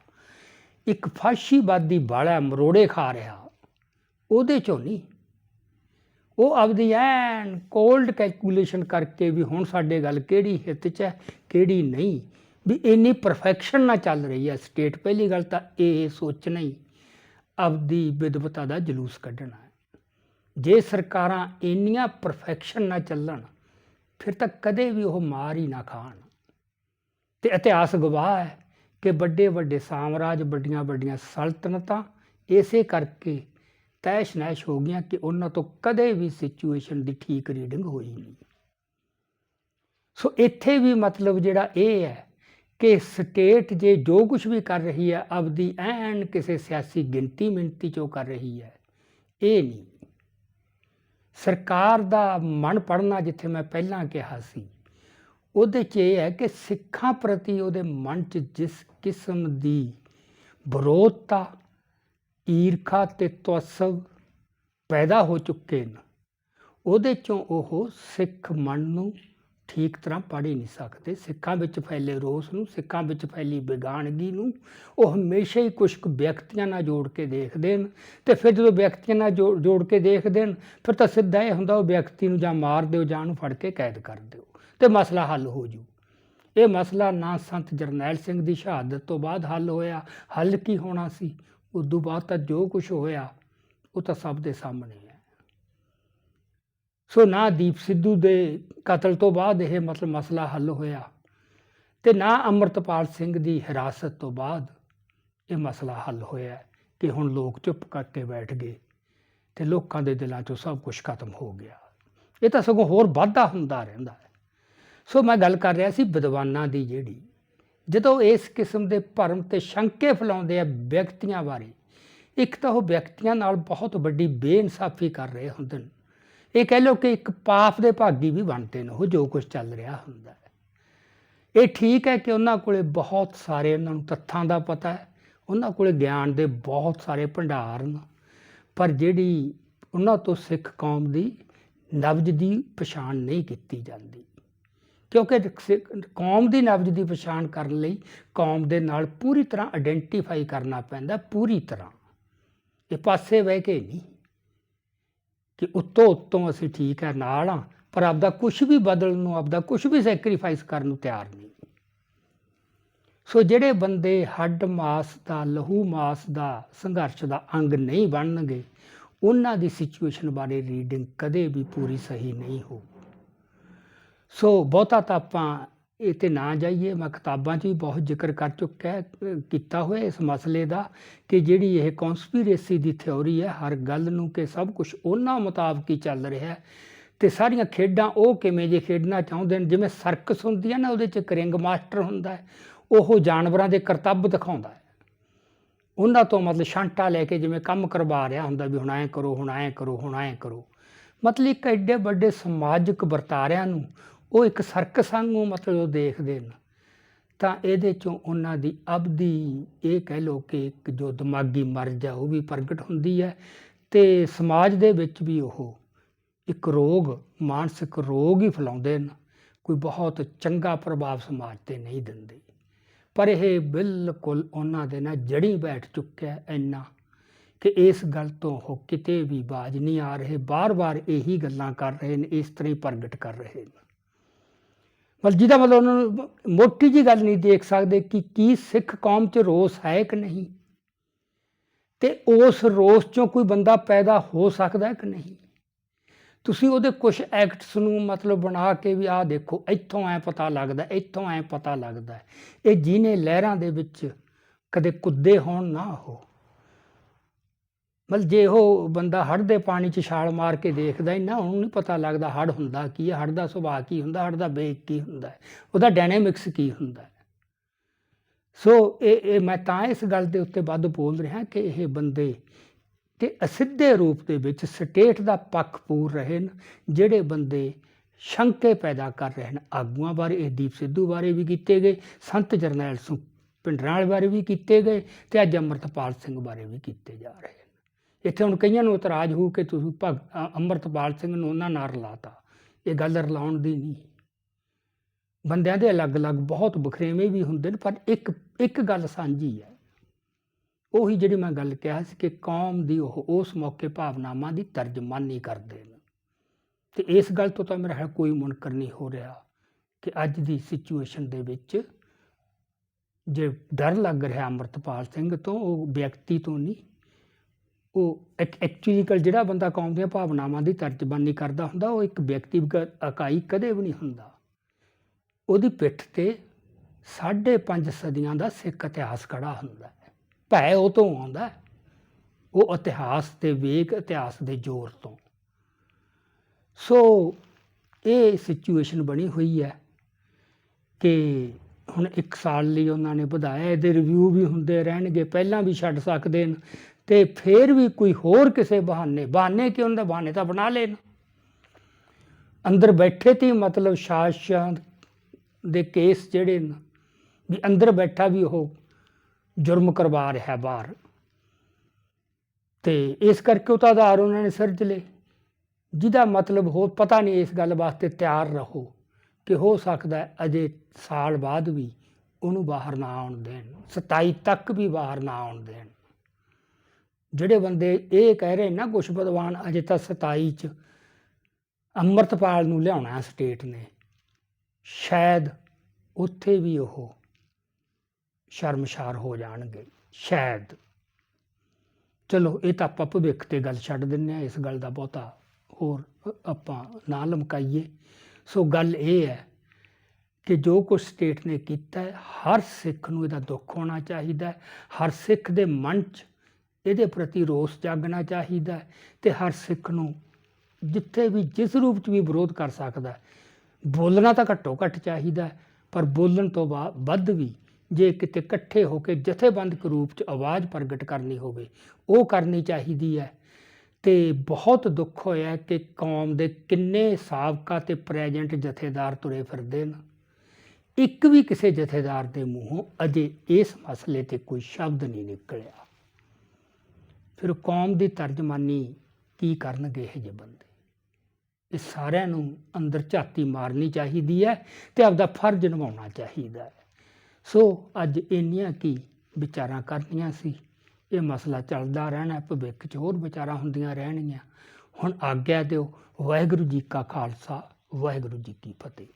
ਇੱਕ ਫਾਸ਼ੀਵਾਦੀ ਬਲ ਹੈ ਮਰੋੜੇ ਖਾ ਰਿਹਾ, ਉਹਦੇ ਚੋਂ ਨਹੀਂ। ਉਹ ਆਪਦੀ ਐਨ ਕੋਲਡ ਕੈਲਕੂਲੇਸ਼ਨ ਕਰਕੇ ਵੀ ਹੁਣ ਸਾਡੇ ਗੱਲ ਕਿਹੜੀ ਹਿੱਤ 'ਚ ਹੈ, ਕਿਹੜੀ ਨਹੀਂ। ਵੀ ਇੰਨੀ ਪਰਫੈਕਸ਼ਨ ਨਾਲ ਚੱਲ ਰਹੀ ਹੈ ਸਟੇਟ ਪਹਿਲੀ ਗੱਲ ਤਾਂ ਇਹ ਸੋਚਣਾ ਹੀ ਆਪਦੀ ਵਿਦਵਤਾ ਦਾ ਜਲੂਸ ਕੱਢਣਾ ਜੇ ਸਰਕਾਰਾਂ ਇੰਨੀਆਂ ਪਰਫੈਕਸ਼ਨ ਨਾਲ ਚੱਲਣ, ਫਿਰ ਤਾਂ ਕਦੇ ਵੀ ਉਹ ਮਾਰ ਹੀ ਨਾ ਖਾਣ। ਤੇ ਇਤਿਹਾਸ ਗਵਾਹ ਹੈ ਕਿ ਵੱਡੇ ਵੱਡੇ ਸਾਮਰਾਜ ਵੱਡੀਆਂ ਵੱਡੀਆਂ ਸਲਤਨਤਾਂ ਇਸੇ ਕਰਕੇ ਤੈਸ਼ ਨੈਸ਼ ਹੋ ਗਈਆਂ ਕਿ ਉਹਨਾਂ ਤੋਂ ਕਦੇ ਵੀ ਸਿਚੁਏਸ਼ਨ ਦੀ ਠੀਕ ਰੀਡਿੰਗ ਹੋਈ ਨਹੀਂ। ਸੋ ਇੱਥੇ ਵੀ ਮਤਲਬ ਜਿਹੜਾ ਇਹ ਹੈ ਕਿ ਸਟੇਟ ਜੇ ਜੋ ਕੁਝ ਵੀ ਕਰ ਰਹੀ ਹੈ, ਆਪਦੀ ਐਨ ਕਿਸੇ ਸਿਆਸੀ ਗਿਣਤੀ ਮਿੰਤੀ ਚੋਂ ਕਰ ਰਹੀ ਹੈ, ਇਹ ਨਹੀਂ। ਸਰਕਾਰ ਦਾ ਮਨ ਪੜਨਾ ਜਿੱਥੇ ਮੈਂ ਪਹਿਲਾਂ ਕਿਹਾ ਸੀ, ਉਹਦੇ 'ਚ ਇਹ ਹੈ ਕਿ ਸਿੱਖਾਂ ਪ੍ਰਤੀ ਉਹਦੇ ਮਨ 'ਚ ਜਿਸ ਕਿਸਮ ਦੀ ਵਿਰੋਧਤਾ ਈਰਖਾ ਤੇ ਤਵਸਬ ਪੈਦਾ ਹੋ ਚੁੱਕੇ ਨੇ ਉਹਦੇ ਚੋਂ ਉਹ ਸਿੱਖ ਮਨ ਨੂੰ ਠੀਕ ਤਰ੍ਹਾਂ ਪੜ੍ਹ ਹੀ ਨਹੀਂ ਸਕਦੇ। ਸਿੱਖਾਂ ਵਿੱਚ ਫੈਲੇ ਰੋਸ ਨੂੰ, ਸਿੱਖਾਂ ਵਿੱਚ ਫੈਲੀ ਬੇਗਾਨਗੀ ਨੂੰ ਉਹ ਹਮੇਸ਼ਾ ਹੀ ਕੁਝ ਕੁ ਵਿਅਕਤੀਆਂ ਨਾਲ ਜੋੜ ਕੇ ਦੇਖਦੇ ਨੇ ਤੇ ਫਿਰ ਜਦੋਂ ਵਿਅਕਤੀਆਂ ਨਾਲ ਜੋੜ ਜੋੜ ਕੇ ਦੇਖਦੇ ਨੇ ਫਿਰ ਤਾਂ ਸਿੱਧਾ ਇਹ ਹੁੰਦਾ ਉਹ ਵਿਅਕਤੀ ਨੂੰ ਜਾਂ ਮਾਰ ਦਿਓ ਜਾਂ ਉਹਨੂੰ ਫੜ ਕੇ ਕੈਦ ਕਰ ਦਿਓ ਤੇ ਮਸਲਾ ਹੱਲ ਹੋ ਜੂ। ਇਹ ਮਸਲਾ ਨਾ ਸੰਤ ਜਰਨੈਲ ਸਿੰਘ ਦੀ ਸ਼ਹਾਦਤ ਤੋਂ ਬਾਅਦ ਹੱਲ ਹੋਇਆ। ਹੱਲ ਕੀ ਹੋਣਾ ਸੀ? ਉਦੋਂ ਬਾਅਦ ਤਾਂ ਜੋ ਕੁਝ ਹੋਇਆ, ਉਹ ਤਾਂ ਸਭ ਦੇ ਸਾਹਮਣੇ ਹੈ। ਸੋ ਨਾ ਦੀਪ ਸਿੱਧੂ ਦੇ ਕਤਲ ਤੋਂ ਬਾਅਦ ਇਹ ਮਤਲਬ ਮਸਲਾ ਹੱਲ ਹੋਇਆ ਤੇ ਨਾ ਅਮਰਤਪਾਲ ਸਿੰਘ ਦੀ ਹਿਰਾਸਤ ਤੋਂ ਬਾਅਦ ਇਹ ਮਸਲਾ ਹੱਲ ਹੋਇਆ ਕਿ ਹੁਣ ਲੋਕ ਚੁੱਪ ਕਰਕੇ ਬੈਠ ਗਏ ਤੇ ਲੋਕਾਂ ਦੇ ਦਿਲਾਂ 'ਚੋਂ ਸਭ ਕੁਝ ਖਤਮ ਹੋ ਗਿਆ। ਇਹ ਤਾਂ ਸਗੋਂ ਹੋਰ ਵਾਧਾ ਹੁੰਦਾ ਰਹਿੰਦਾ ਹੈ। ਸੋ ਮੈਂ ਗੱਲ ਕਰ ਰਿਹਾ ਸੀ ਵਿਦਵਾਨਾਂ ਦੀ ਜਿਹੜੀ ਜਦੋਂ ਇਸ ਕਿਸਮ ਦੇ ਭਰਮ ਤੇ ਸ਼ੰਕੇ ਫੈਲਾਉਂਦੇ ਆ ਵਿਅਕਤੀਆਂ ਬਾਰੇ, ਇੱਕ ਤਾਂ ਉਹ ਵਿਅਕਤੀਆਂ ਨਾਲ ਬਹੁਤ ਵੱਡੀ ਬੇਇਨਸਾਫੀ ਕਰ ਰਹੇ ਹੁੰਦੇ ਨੇ। ਇਹ ਕਹਿ ਲਓ ਕਿ ਇੱਕ ਪਾਪ ਦੇ ਭਾਗੀ ਵੀ ਬਣਦੇ ਨੇ, ਉਹ ਜੋ ਕੁਝ ਚੱਲ ਰਿਹਾ ਹੁੰਦਾ ਹੈ। ਇਹ ਠੀਕ ਹੈ ਕਿ ਉਹਨਾਂ ਕੋਲੇ ਬਹੁਤ ਸਾਰੇ ਉਹਨਾਂ ਨੂੰ ਤੱਥਾਂ ਦਾ ਪਤਾ ਹੈ, ਉਹਨਾਂ ਕੋਲੇ ਗਿਆਨ ਦੇ ਬਹੁਤ ਸਾਰੇ ਭੰਡਾਰ ਨੇ, ਪਰ ਜਿਹੜੀ ਉਹਨਾਂ ਤੋਂ ਸਿੱਖ ਕੌਮ ਦੀ ਨਬਜ ਦੀ ਪਛਾਣ ਨਹੀਂ ਕੀਤੀ ਜਾਂਦੀ। ਕਿਉਂਕਿ ਸਿੱਖ- ਕੌਮ ਦੀ ਨਬਜ ਦੀ ਪਛਾਣ ਕਰਨ ਲਈ ਕੌਮ ਦੇ ਨਾਲ ਪੂਰੀ ਤਰ੍ਹਾਂ ਆਇਡੈਂਟੀਫਾਈ ਕਰਨਾ ਪੈਂਦਾ, ਪੂਰੀ ਤਰ੍ਹਾਂ। ਇਹ ਪਾਸੇ ਬਹਿ ਕੇ ਨਹੀਂ ਕਿ ਉੱਤੋਂ ਉੱਤੋਂ ਅਸੀਂ ਠੀਕ ਹੈ ਨਾਲ ਆ, ਪਰ ਆਪਦਾ ਕੁਝ ਵੀ ਬਦਲਣ ਨੂੰ, ਆਪਦਾ ਕੁਝ ਵੀ ਸੈਕਰੀਫਾਈਸ ਕਰਨ ਨੂੰ ਤਿਆਰ ਨਹੀਂ। ਸੋ ਜਿਹੜੇ ਬੰਦੇ ਹੱਡ ਮਾਸ ਦਾ, ਲਹੂ ਮਾਸ ਦਾ, ਸੰਘਰਸ਼ ਦਾ ਅੰਗ ਨਹੀਂ ਬਣਨਗੇ, ਉਹਨਾਂ ਦੀ ਸਿਚੁਏਸ਼ਨ ਬਾਰੇ ਰੀਡਿੰਗ ਕਦੇ ਵੀ ਪੂਰੀ ਸਹੀ ਨਹੀਂ ਹੋਊ ਸੋ ਬਹੁਤਾ ਤਾਂ ਆਪਾਂ ਇਹ ਤੇ ਨਾ ਜਾਈਏ। ਮੈਂ ਕਿਤਾਬਾਂ 'ਚ ਵੀ ਬਹੁਤ ਜ਼ਿਕਰ ਕਰ ਚੁੱਕਾ ਕੀਤਾ ਹੋਇਆ ਇਸ ਮਸਲੇ ਦਾ ਕਿ ਜਿਹੜੀ ਇਹ ਕਨਸਪੀਰੇਸੀ ਦੀ ਥਿਉਰੀ ਹੈ, ਹਰ ਗੱਲ ਨੂੰ ਕਿ ਸਭ ਕੁਝ ਉਹਨਾਂ ਮੁਤਾਬਕ ਹੀ ਚੱਲ ਰਿਹਾ ਹੈ। ਤੇ ਸਾਰੀਆਂ ਖੇਡਾਂ ਉਹ ਕਿਵੇਂ ਜੇ ਖੇਡਣਾ ਚਾਹੁੰਦੇ ਨੇ ਜਿਵੇਂ ਸਰਕਸ ਹੁੰਦੀ ਹੈ ਨਾ, ਉਹਦੇ 'ਚ ਇੱਕ ਰਿੰਗ ਮਾਸਟਰ ਹੁੰਦਾ ਹੈ, ਉਹ ਜਾਨਵਰਾਂ ਦੇ ਕਰਤੱਵ ਦਿਖਾਉਂਦਾ ਹੈ। ਉਹਨਾਂ ਤੋਂ ਮਤਲਬ ਛਾਂਟਾ ਲੈ ਕੇ ਜਿਵੇਂ ਕੰਮ ਕਰਵਾ ਰਿਹਾ ਹੁੰਦਾ ਵੀ ਹੁਣ ਐਂ ਕਰੋ, ਹੁਣ ਐਂ ਕਰੋ, ਹੁਣ ਐਂ ਕਰੋ। ਮਤਲਬ ਇੱਕ ਐਡੇ ਵੱਡੇ ਸਮਾਜਿਕ ਵਰਤਾਰਿਆਂ ਨੂੰ ਉਹ ਇੱਕ ਸਰਕਸ ਵਾਂਗੂ ਮਤਲਬ ਉਹ ਦੇਖਦੇ ਨੇ। ਤਾਂ ਇਹਦੇ ਚੋਂ ਉਹਨਾਂ ਦੀ ਅਬਦੀ, ਇਹ ਕਹਿ ਲੋ ਕਿ ਇੱਕ ਜੋ ਦਿਮਾਗੀ ਮਰਜ਼ ਹੈ ਉਹ ਵੀ ਪ੍ਰਗਟ ਹੁੰਦੀ ਹੈ ਤੇ ਸਮਾਜ ਦੇ ਵਿੱਚ ਵੀ ਉਹ ਇੱਕ ਰੋਗ, ਮਾਨਸਿਕ ਰੋਗ ਹੀ ਫੈਲਾਉਂਦੇ ਨੇ। ਕੋਈ ਬਹੁਤ ਚੰਗਾ ਪ੍ਰਭਾਵ ਸਮਾਜ ਤੇ ਨਹੀਂ ਦਿੰਦੇ। ਪਰ ਇਹ ਬਿਲਕੁਲ ਉਹਨਾਂ ਦੇ ਨਾਲ ਜੜੀ ਬੈਠ ਚੁੱਕਿਆ ਇੰਨਾ ਕਿ ਇਸ ਗੱਲ ਤੋਂ ਉਹ ਕਿਤੇ ਵੀ ਬਾਜ ਨਹੀਂ ਆ ਰਹੇ। ਬਾਰ-ਬਾਰ ਇਹੀ ਗੱਲਾਂ ਕਰ ਰਹੇ ਨੇ, ਇਸ ਤਰ੍ਹਾਂ ਹੀ ਪ੍ਰਗਟ ਕਰ ਰਹੇ ਨੇ। ਮਤਲਬ ਜਿਹਦਾ ਮਤਲਬ ਉਹਨਾਂ ਨੂੰ ਮੋਟੀ ਜੀ ਗੱਲ ਨਹੀਂ ਦੇਖ ਸਕਦੇ ਕਿ ਕੀ ਸਿੱਖ ਕੌਮ 'ਚ ਰੋਸ ਹੈ ਕਿ ਨਹੀਂ। ਤੇ ਉਸ ਰੋਸ 'ਚੋਂ ਕੋਈ ਬੰਦਾ ਪੈਦਾ ਹੋ ਸਕਦਾ ਹੈ ਕਿ ਨਹੀਂ। ਤੁਸੀਂ ਉਹਦੇ ਕੁਝ ਐਕਟਸ ਨੂੰ ਮਤਲਬ ਬਣਾ ਕੇ ਵੀ ਆਹ ਦੇਖੋ, ਇੱਥੋਂ ਐ ਪਤਾ ਲੱਗਦਾ, ਇੱਥੋਂ ਐ ਪਤਾ ਲੱਗਦਾ। ਇਹ ਜਿਹਨੇ ਲਹਿਰਾਂ ਦੇ ਵਿੱਚ ਕਦੇ ਕੁੱਦੇ ਹੋਣ ਨਾ ਹੋ। ਮਤਲਬ ਜੇ ਉਹ ਬੰਦਾ ਹੜ੍ਹ ਦੇ ਪਾਣੀ 'ਚ ਛਾਲ ਮਾਰ ਕੇ ਦੇਖਦਾ ਹੀ ਨਾ ਉਹਨੂੰ ਨਹੀਂ ਪਤਾ ਲੱਗਦਾ ਹੜ੍ਹ ਹੁੰਦਾ ਕੀ ਹੈ ਹੜ੍ਹ ਦਾ ਸੁਭਾਅ ਕੀ ਹੁੰਦਾ ਹੜ੍ਹ ਦਾ ਵੇਗ ਕੀ ਹੁੰਦਾ ਹੈ, ਉਹਦਾ ਡਾਇਨਾਮਿਕਸ ਕੀ ਹੁੰਦਾ ਹੈ। ਸੋ ਇਹ ਇਹ ਮੈਂ ਤਾਂ ਇਸ ਗੱਲ ਦੇ ਉੱਤੇ ਵੱਧ ਬੋਲ ਰਿਹਾ ਕਿ ਇਹ ਬੰਦੇ ਕਿ ਅਸਿੱਧੇ ਰੂਪ ਦੇ ਵਿੱਚ ਸਟੇਟ ਦਾ ਪੱਖ ਪੂਰ ਰਹੇ ਨੇ ਜਿਹੜੇ ਬੰਦੇ ਸ਼ੰਕੇ ਪੈਦਾ ਕਰ ਰਹੇ ਹਨ ਆਗੂਆਂ ਬਾਰੇ ਇਹ ਦੀਪ ਸਿੱਧੂ ਬਾਰੇ ਵੀ ਕੀਤੇ ਗਏ ਸੰਤ ਜਰਨੈਲ ਸਿੰਘ ਪਿੰਡਰਾਲ ਬਾਰੇ ਵੀ ਕੀਤੇ ਗਏ ਤੇ ਅੱਜ ਅੰਮ੍ਰਿਤਪਾਲ ਸਿੰਘ ਬਾਰੇ ਵੀ ਕੀਤੇ ਜਾ ਰਹੇ ਇੱਥੇ ਹੁਣ ਕਈਆਂ ਨੂੰ ਇਤਰਾਜ਼ ਹੋ ਕਿ ਤੁਸੀਂ ਭਗ ਅੰਮ੍ਰਿਤਪਾਲ ਸਿੰਘ ਨੂੰ ਉਹਨਾਂ ਨਾਲ ਰਲਾਤਾ। ਇਹ ਗੱਲ ਰਲਾਉਣ ਦੀ ਨਹੀਂ। ਬੰਦਿਆਂ ਦੇ ਅਲੱਗ-ਅਲੱਗ ਬਹੁਤ ਬਖਰੇਵੇਂ ਵੀ ਹੁੰਦੇ ਨੇ, ਪਰ ਇੱਕ ਇੱਕ ਗੱਲ ਸਾਂਝੀ ਹੈ। ਉਹੀ ਜਿਹੜੀ ਮੈਂ ਗੱਲ ਕਿਹਾ ਸੀ ਕਿ ਕੌਮ ਦੀ ਉਹ, ਉਸ ਮੌਕੇ ਭਾਵਨਾਵਾਂ ਦੀ ਤਰਜਮਾਨੀ ਕਰਦੇ ਨੇ। ਤੇ ਇਸ ਗੱਲ ਤੋਂ ਤਾਂ ਮੇਰਾ ਖਿਆਲ ਕੋਈ ਮੁਨਕਰ ਨਹੀਂ ਹੋ ਰਿਹਾ ਕਿ ਅੱਜ ਦੀ ਸਿਚੁਏਸ਼ਨ ਦੇ ਵਿੱਚ ਜੇ ਡਰ ਲੱਗ ਰਿਹਾ ਅੰਮ੍ਰਿਤਪਾਲ ਸਿੰਘ ਤੋਂ, ਉਹ ਵਿਅਕਤੀ ਤੋਂ ਨਹੀਂ ਉਹ ਐਕਚੁਅਲੀਕਲ ਜਿਹੜਾ ਬੰਦਾ ਕੌਮ ਦੀਆਂ ਭਾਵਨਾਵਾਂ ਦੀ ਤਰਜਮਾਨੀ ਕਰਦਾ ਹੁੰਦਾ, ਉਹ ਇੱਕ ਵਿਅਕਤੀਗਤ ਇਕਾਈ ਕਦੇ ਵੀ ਨਹੀਂ ਹੁੰਦਾ। ਉਹਦੀ ਪਿੱਠ ਤੇ ਸਾਢੇ ਪੰਜ ਸਦੀਆਂ ਦਾ ਸਿੱਖ ਇਤਿਹਾਸ ਖੜਾ ਹੁੰਦਾ ਹੈ। ਭੈ ਉਹ ਤੋਂ ਆਉਂਦਾ ਉਹ ਇਤਿਹਾਸ ਤੇ ਵੇਗ, ਇਤਿਹਾਸ ਦੇ ਜ਼ੋਰ ਤੋਂ। ਸੋ ਇਹ ਸਿਚੁਏਸ਼ਨ ਬਣੀ ਹੋਈ ਹੈ ਕਿ ਹੁਣ 1 ਸਾਲ ਲਈ ਉਹਨਾਂ ਨੇ ਵਧਾਇਆ, ਇਹਦੇ ਰਿਵਿਊ ਵੀ ਹੁੰਦੇ ਰਹਿਣਗੇ, ਪਹਿਲਾਂ ਵੀ ਛੱਡ ਸਕਦੇ ਨੇ ਤੇ ਫਿਰ ਵੀ ਕੋਈ ਹੋਰ ਕਿਸੇ ਬਹਾਨੇ ਬਹਾਨੇ ਕਿ ਉਹਨਾਂ ਦਾ ਬਹਾਨੇ ਤਾਂ ਬਣਾ ਲੈਣ ਅੰਦਰ ਬੈਠੇ ਤੇ ਮਤਲਬ ਸਾਸ਼ਾਂ ਦੇ ਕੇਸ ਜਿਹੜੇ ਨੇ, ਵੀ ਅੰਦਰ ਬੈਠਾ ਵੀ ਉਹ ਜੁਰਮ ਕਰਵਾ ਰਿਹਾ ਬਾਹਰ। ਤੇ ਇਸ ਕਰਕੇ ਉਹ ਤਾਂ ਆਧਾਰ ਉਹਨਾਂ ਨੇ ਸਿਰਜ ਲਏ। ਜਿਹਦਾ ਮਤਲਬ ਹੋ ਪਤਾ ਨਹੀਂ ਇਸ ਗੱਲ ਵਾਸਤੇ ਤਿਆਰ ਰਹੋ ਕਿ ਹੋ ਸਕਦਾ ਅਜੇ ਸਾਲ ਬਾਅਦ ਵੀ ਉਹਨੂੰ ਬਾਹਰ ਨਾ ਆਉਣ ਦੇਣ 27 ਤੱਕ ਵੀ ਬਾਹਰ ਨਾ ਆਉਣ ਦੇਣ। ਜਿਹੜੇ ਬੰਦੇ ਇਹ ਕਹਿ ਰਹੇ ਨਾ ਕੁਛ ਵਿਦਵਾਨ ਅਜੇ ਤਾਂ 27 ਚ ਅੰਮ੍ਰਿਤਪਾਲ ਨੂੰ ਲਿਆਉਣਾ ਸਟੇਟ ਨੇ। ਸ਼ਾਇਦ ਉੱਥੇ ਵੀ ਉਹ ਸ਼ਰਮਸ਼ਾਰ ਹੋ ਜਾਣਗੇ, ਸ਼ਾਇਦ। ਚਲੋ, ਇਹ ਤਾਂ ਆਪਾਂ ਭਵਿੱਖ ਤੇ ਗੱਲ ਛੱਡ ਦਿੰਨੇ ਆ ਇਸ ਗੱਲ ਦਾ ਬਹੁਤਾ ਹੋਰ ਆਪਾਂ ਨਾ ਲਮਕਾਈਏ। ਸੋ ਗੱਲ ਇਹ ਹੈ ਕਿ ਜੋ ਕੁਝ ਸਟੇਟ ਨੇ ਕੀਤਾ ਹਰ ਸਿੱਖ ਨੂੰ ਇਹਦਾ ਦੁੱਖ ਹੋਣਾ ਚਾਹੀਦਾ ਹਰ ਸਿੱਖ ਦੇ ਮਨ 'ਚ ਇਹਦੇ ਪ੍ਰਤੀ ਰੋਸ ਜਾਗਣਾ ਚਾਹੀਦਾ ਹੈ ਤੇ ਹਰ ਸਿੱਖ ਨੂੰ ਜਿੱਥੇ ਵੀ, ਜਿਸ ਰੂਪ 'ਚ ਵੀ ਵਿਰੋਧ ਕਰ ਸਕਦਾ ਬੋਲਣਾ ਤਾਂ ਘੱਟੋ ਘੱਟ ਚਾਹੀਦਾ ਪਰ ਬੋਲਣ ਤੋਂ ਬਾ- ਵੱਧ ਵੀ ਜੇ ਕਿਤੇ ਇਕੱਠੇ ਹੋ ਕੇ ਜਥੇਬੰਦਕ ਰੂਪ 'ਚ ਆਵਾਜ਼ ਪ੍ਰਗਟ ਕਰਨੀ ਹੋਵੇ, ਉਹ ਕਰਨੀ ਚਾਹੀਦੀ ਹੈ। ਤੇ ਬਹੁਤ ਦੁੱਖ ਹੋਇਆ ਕਿ ਕੌਮ ਦੇ ਕਿੰਨੇ ਸਾਬਕਾ ਤੇ ਪ੍ਰੈਜ਼ੈਂਟ ਜਥੇਦਾਰ ਤੁਰੇ ਫਿਰਦੇ ਨੇ ਇੱਕ ਵੀ ਕਿਸੇ ਜਥੇਦਾਰ ਦੇ ਮੂੰਹੋਂ ਅਜੇ ਇਸ ਮਸਲੇ ਤੇ ਕੋਈ ਸ਼ਬਦ ਨਹੀਂ ਨਿਕਲਿਆ। ਫਿਰ ਕੌਮ ਦੀ ਤਰਜਮਾਨੀ ਕੀ ਕਰਨਗੇ ਇਹ ਜਿਹੇ ਬੰਦੇ? ਇਹ ਸਾਰਿਆਂ ਨੂੰ ਅੰਦਰ ਝਾਤੀ ਮਾਰਨੀ ਚਾਹੀਦੀ ਹੈ ਤੇ ਆਪਦਾ ਫਰਜ਼ ਨਿਭਾਉਣਾ ਚਾਹੀਦਾ ਹੈ। ਸੋ ਅੱਜ ਇੰਨੀਆਂ ਕੀ ਵਿਚਾਰਾਂ ਕਰਨੀਆਂ ਸੀ। ਇਹ ਮਸਲਾ ਚੱਲਦਾ ਰਹਿਣਾ, ਭਵਿੱਖ 'ਚ ਹੋਰ ਵਿਚਾਰਾਂ ਹੁੰਦੀਆਂ ਰਹਿਣਗੀਆਂ। ਹੁਣ ਆਗਿਆ ਦਿਓ, ਵਾਹਿਗੁਰੂ ਜੀ ਕਾ ਖਾਲਸਾ, ਵਾਹਿਗੁਰੂ ਜੀ ਕੀ ਫਤਿਹ।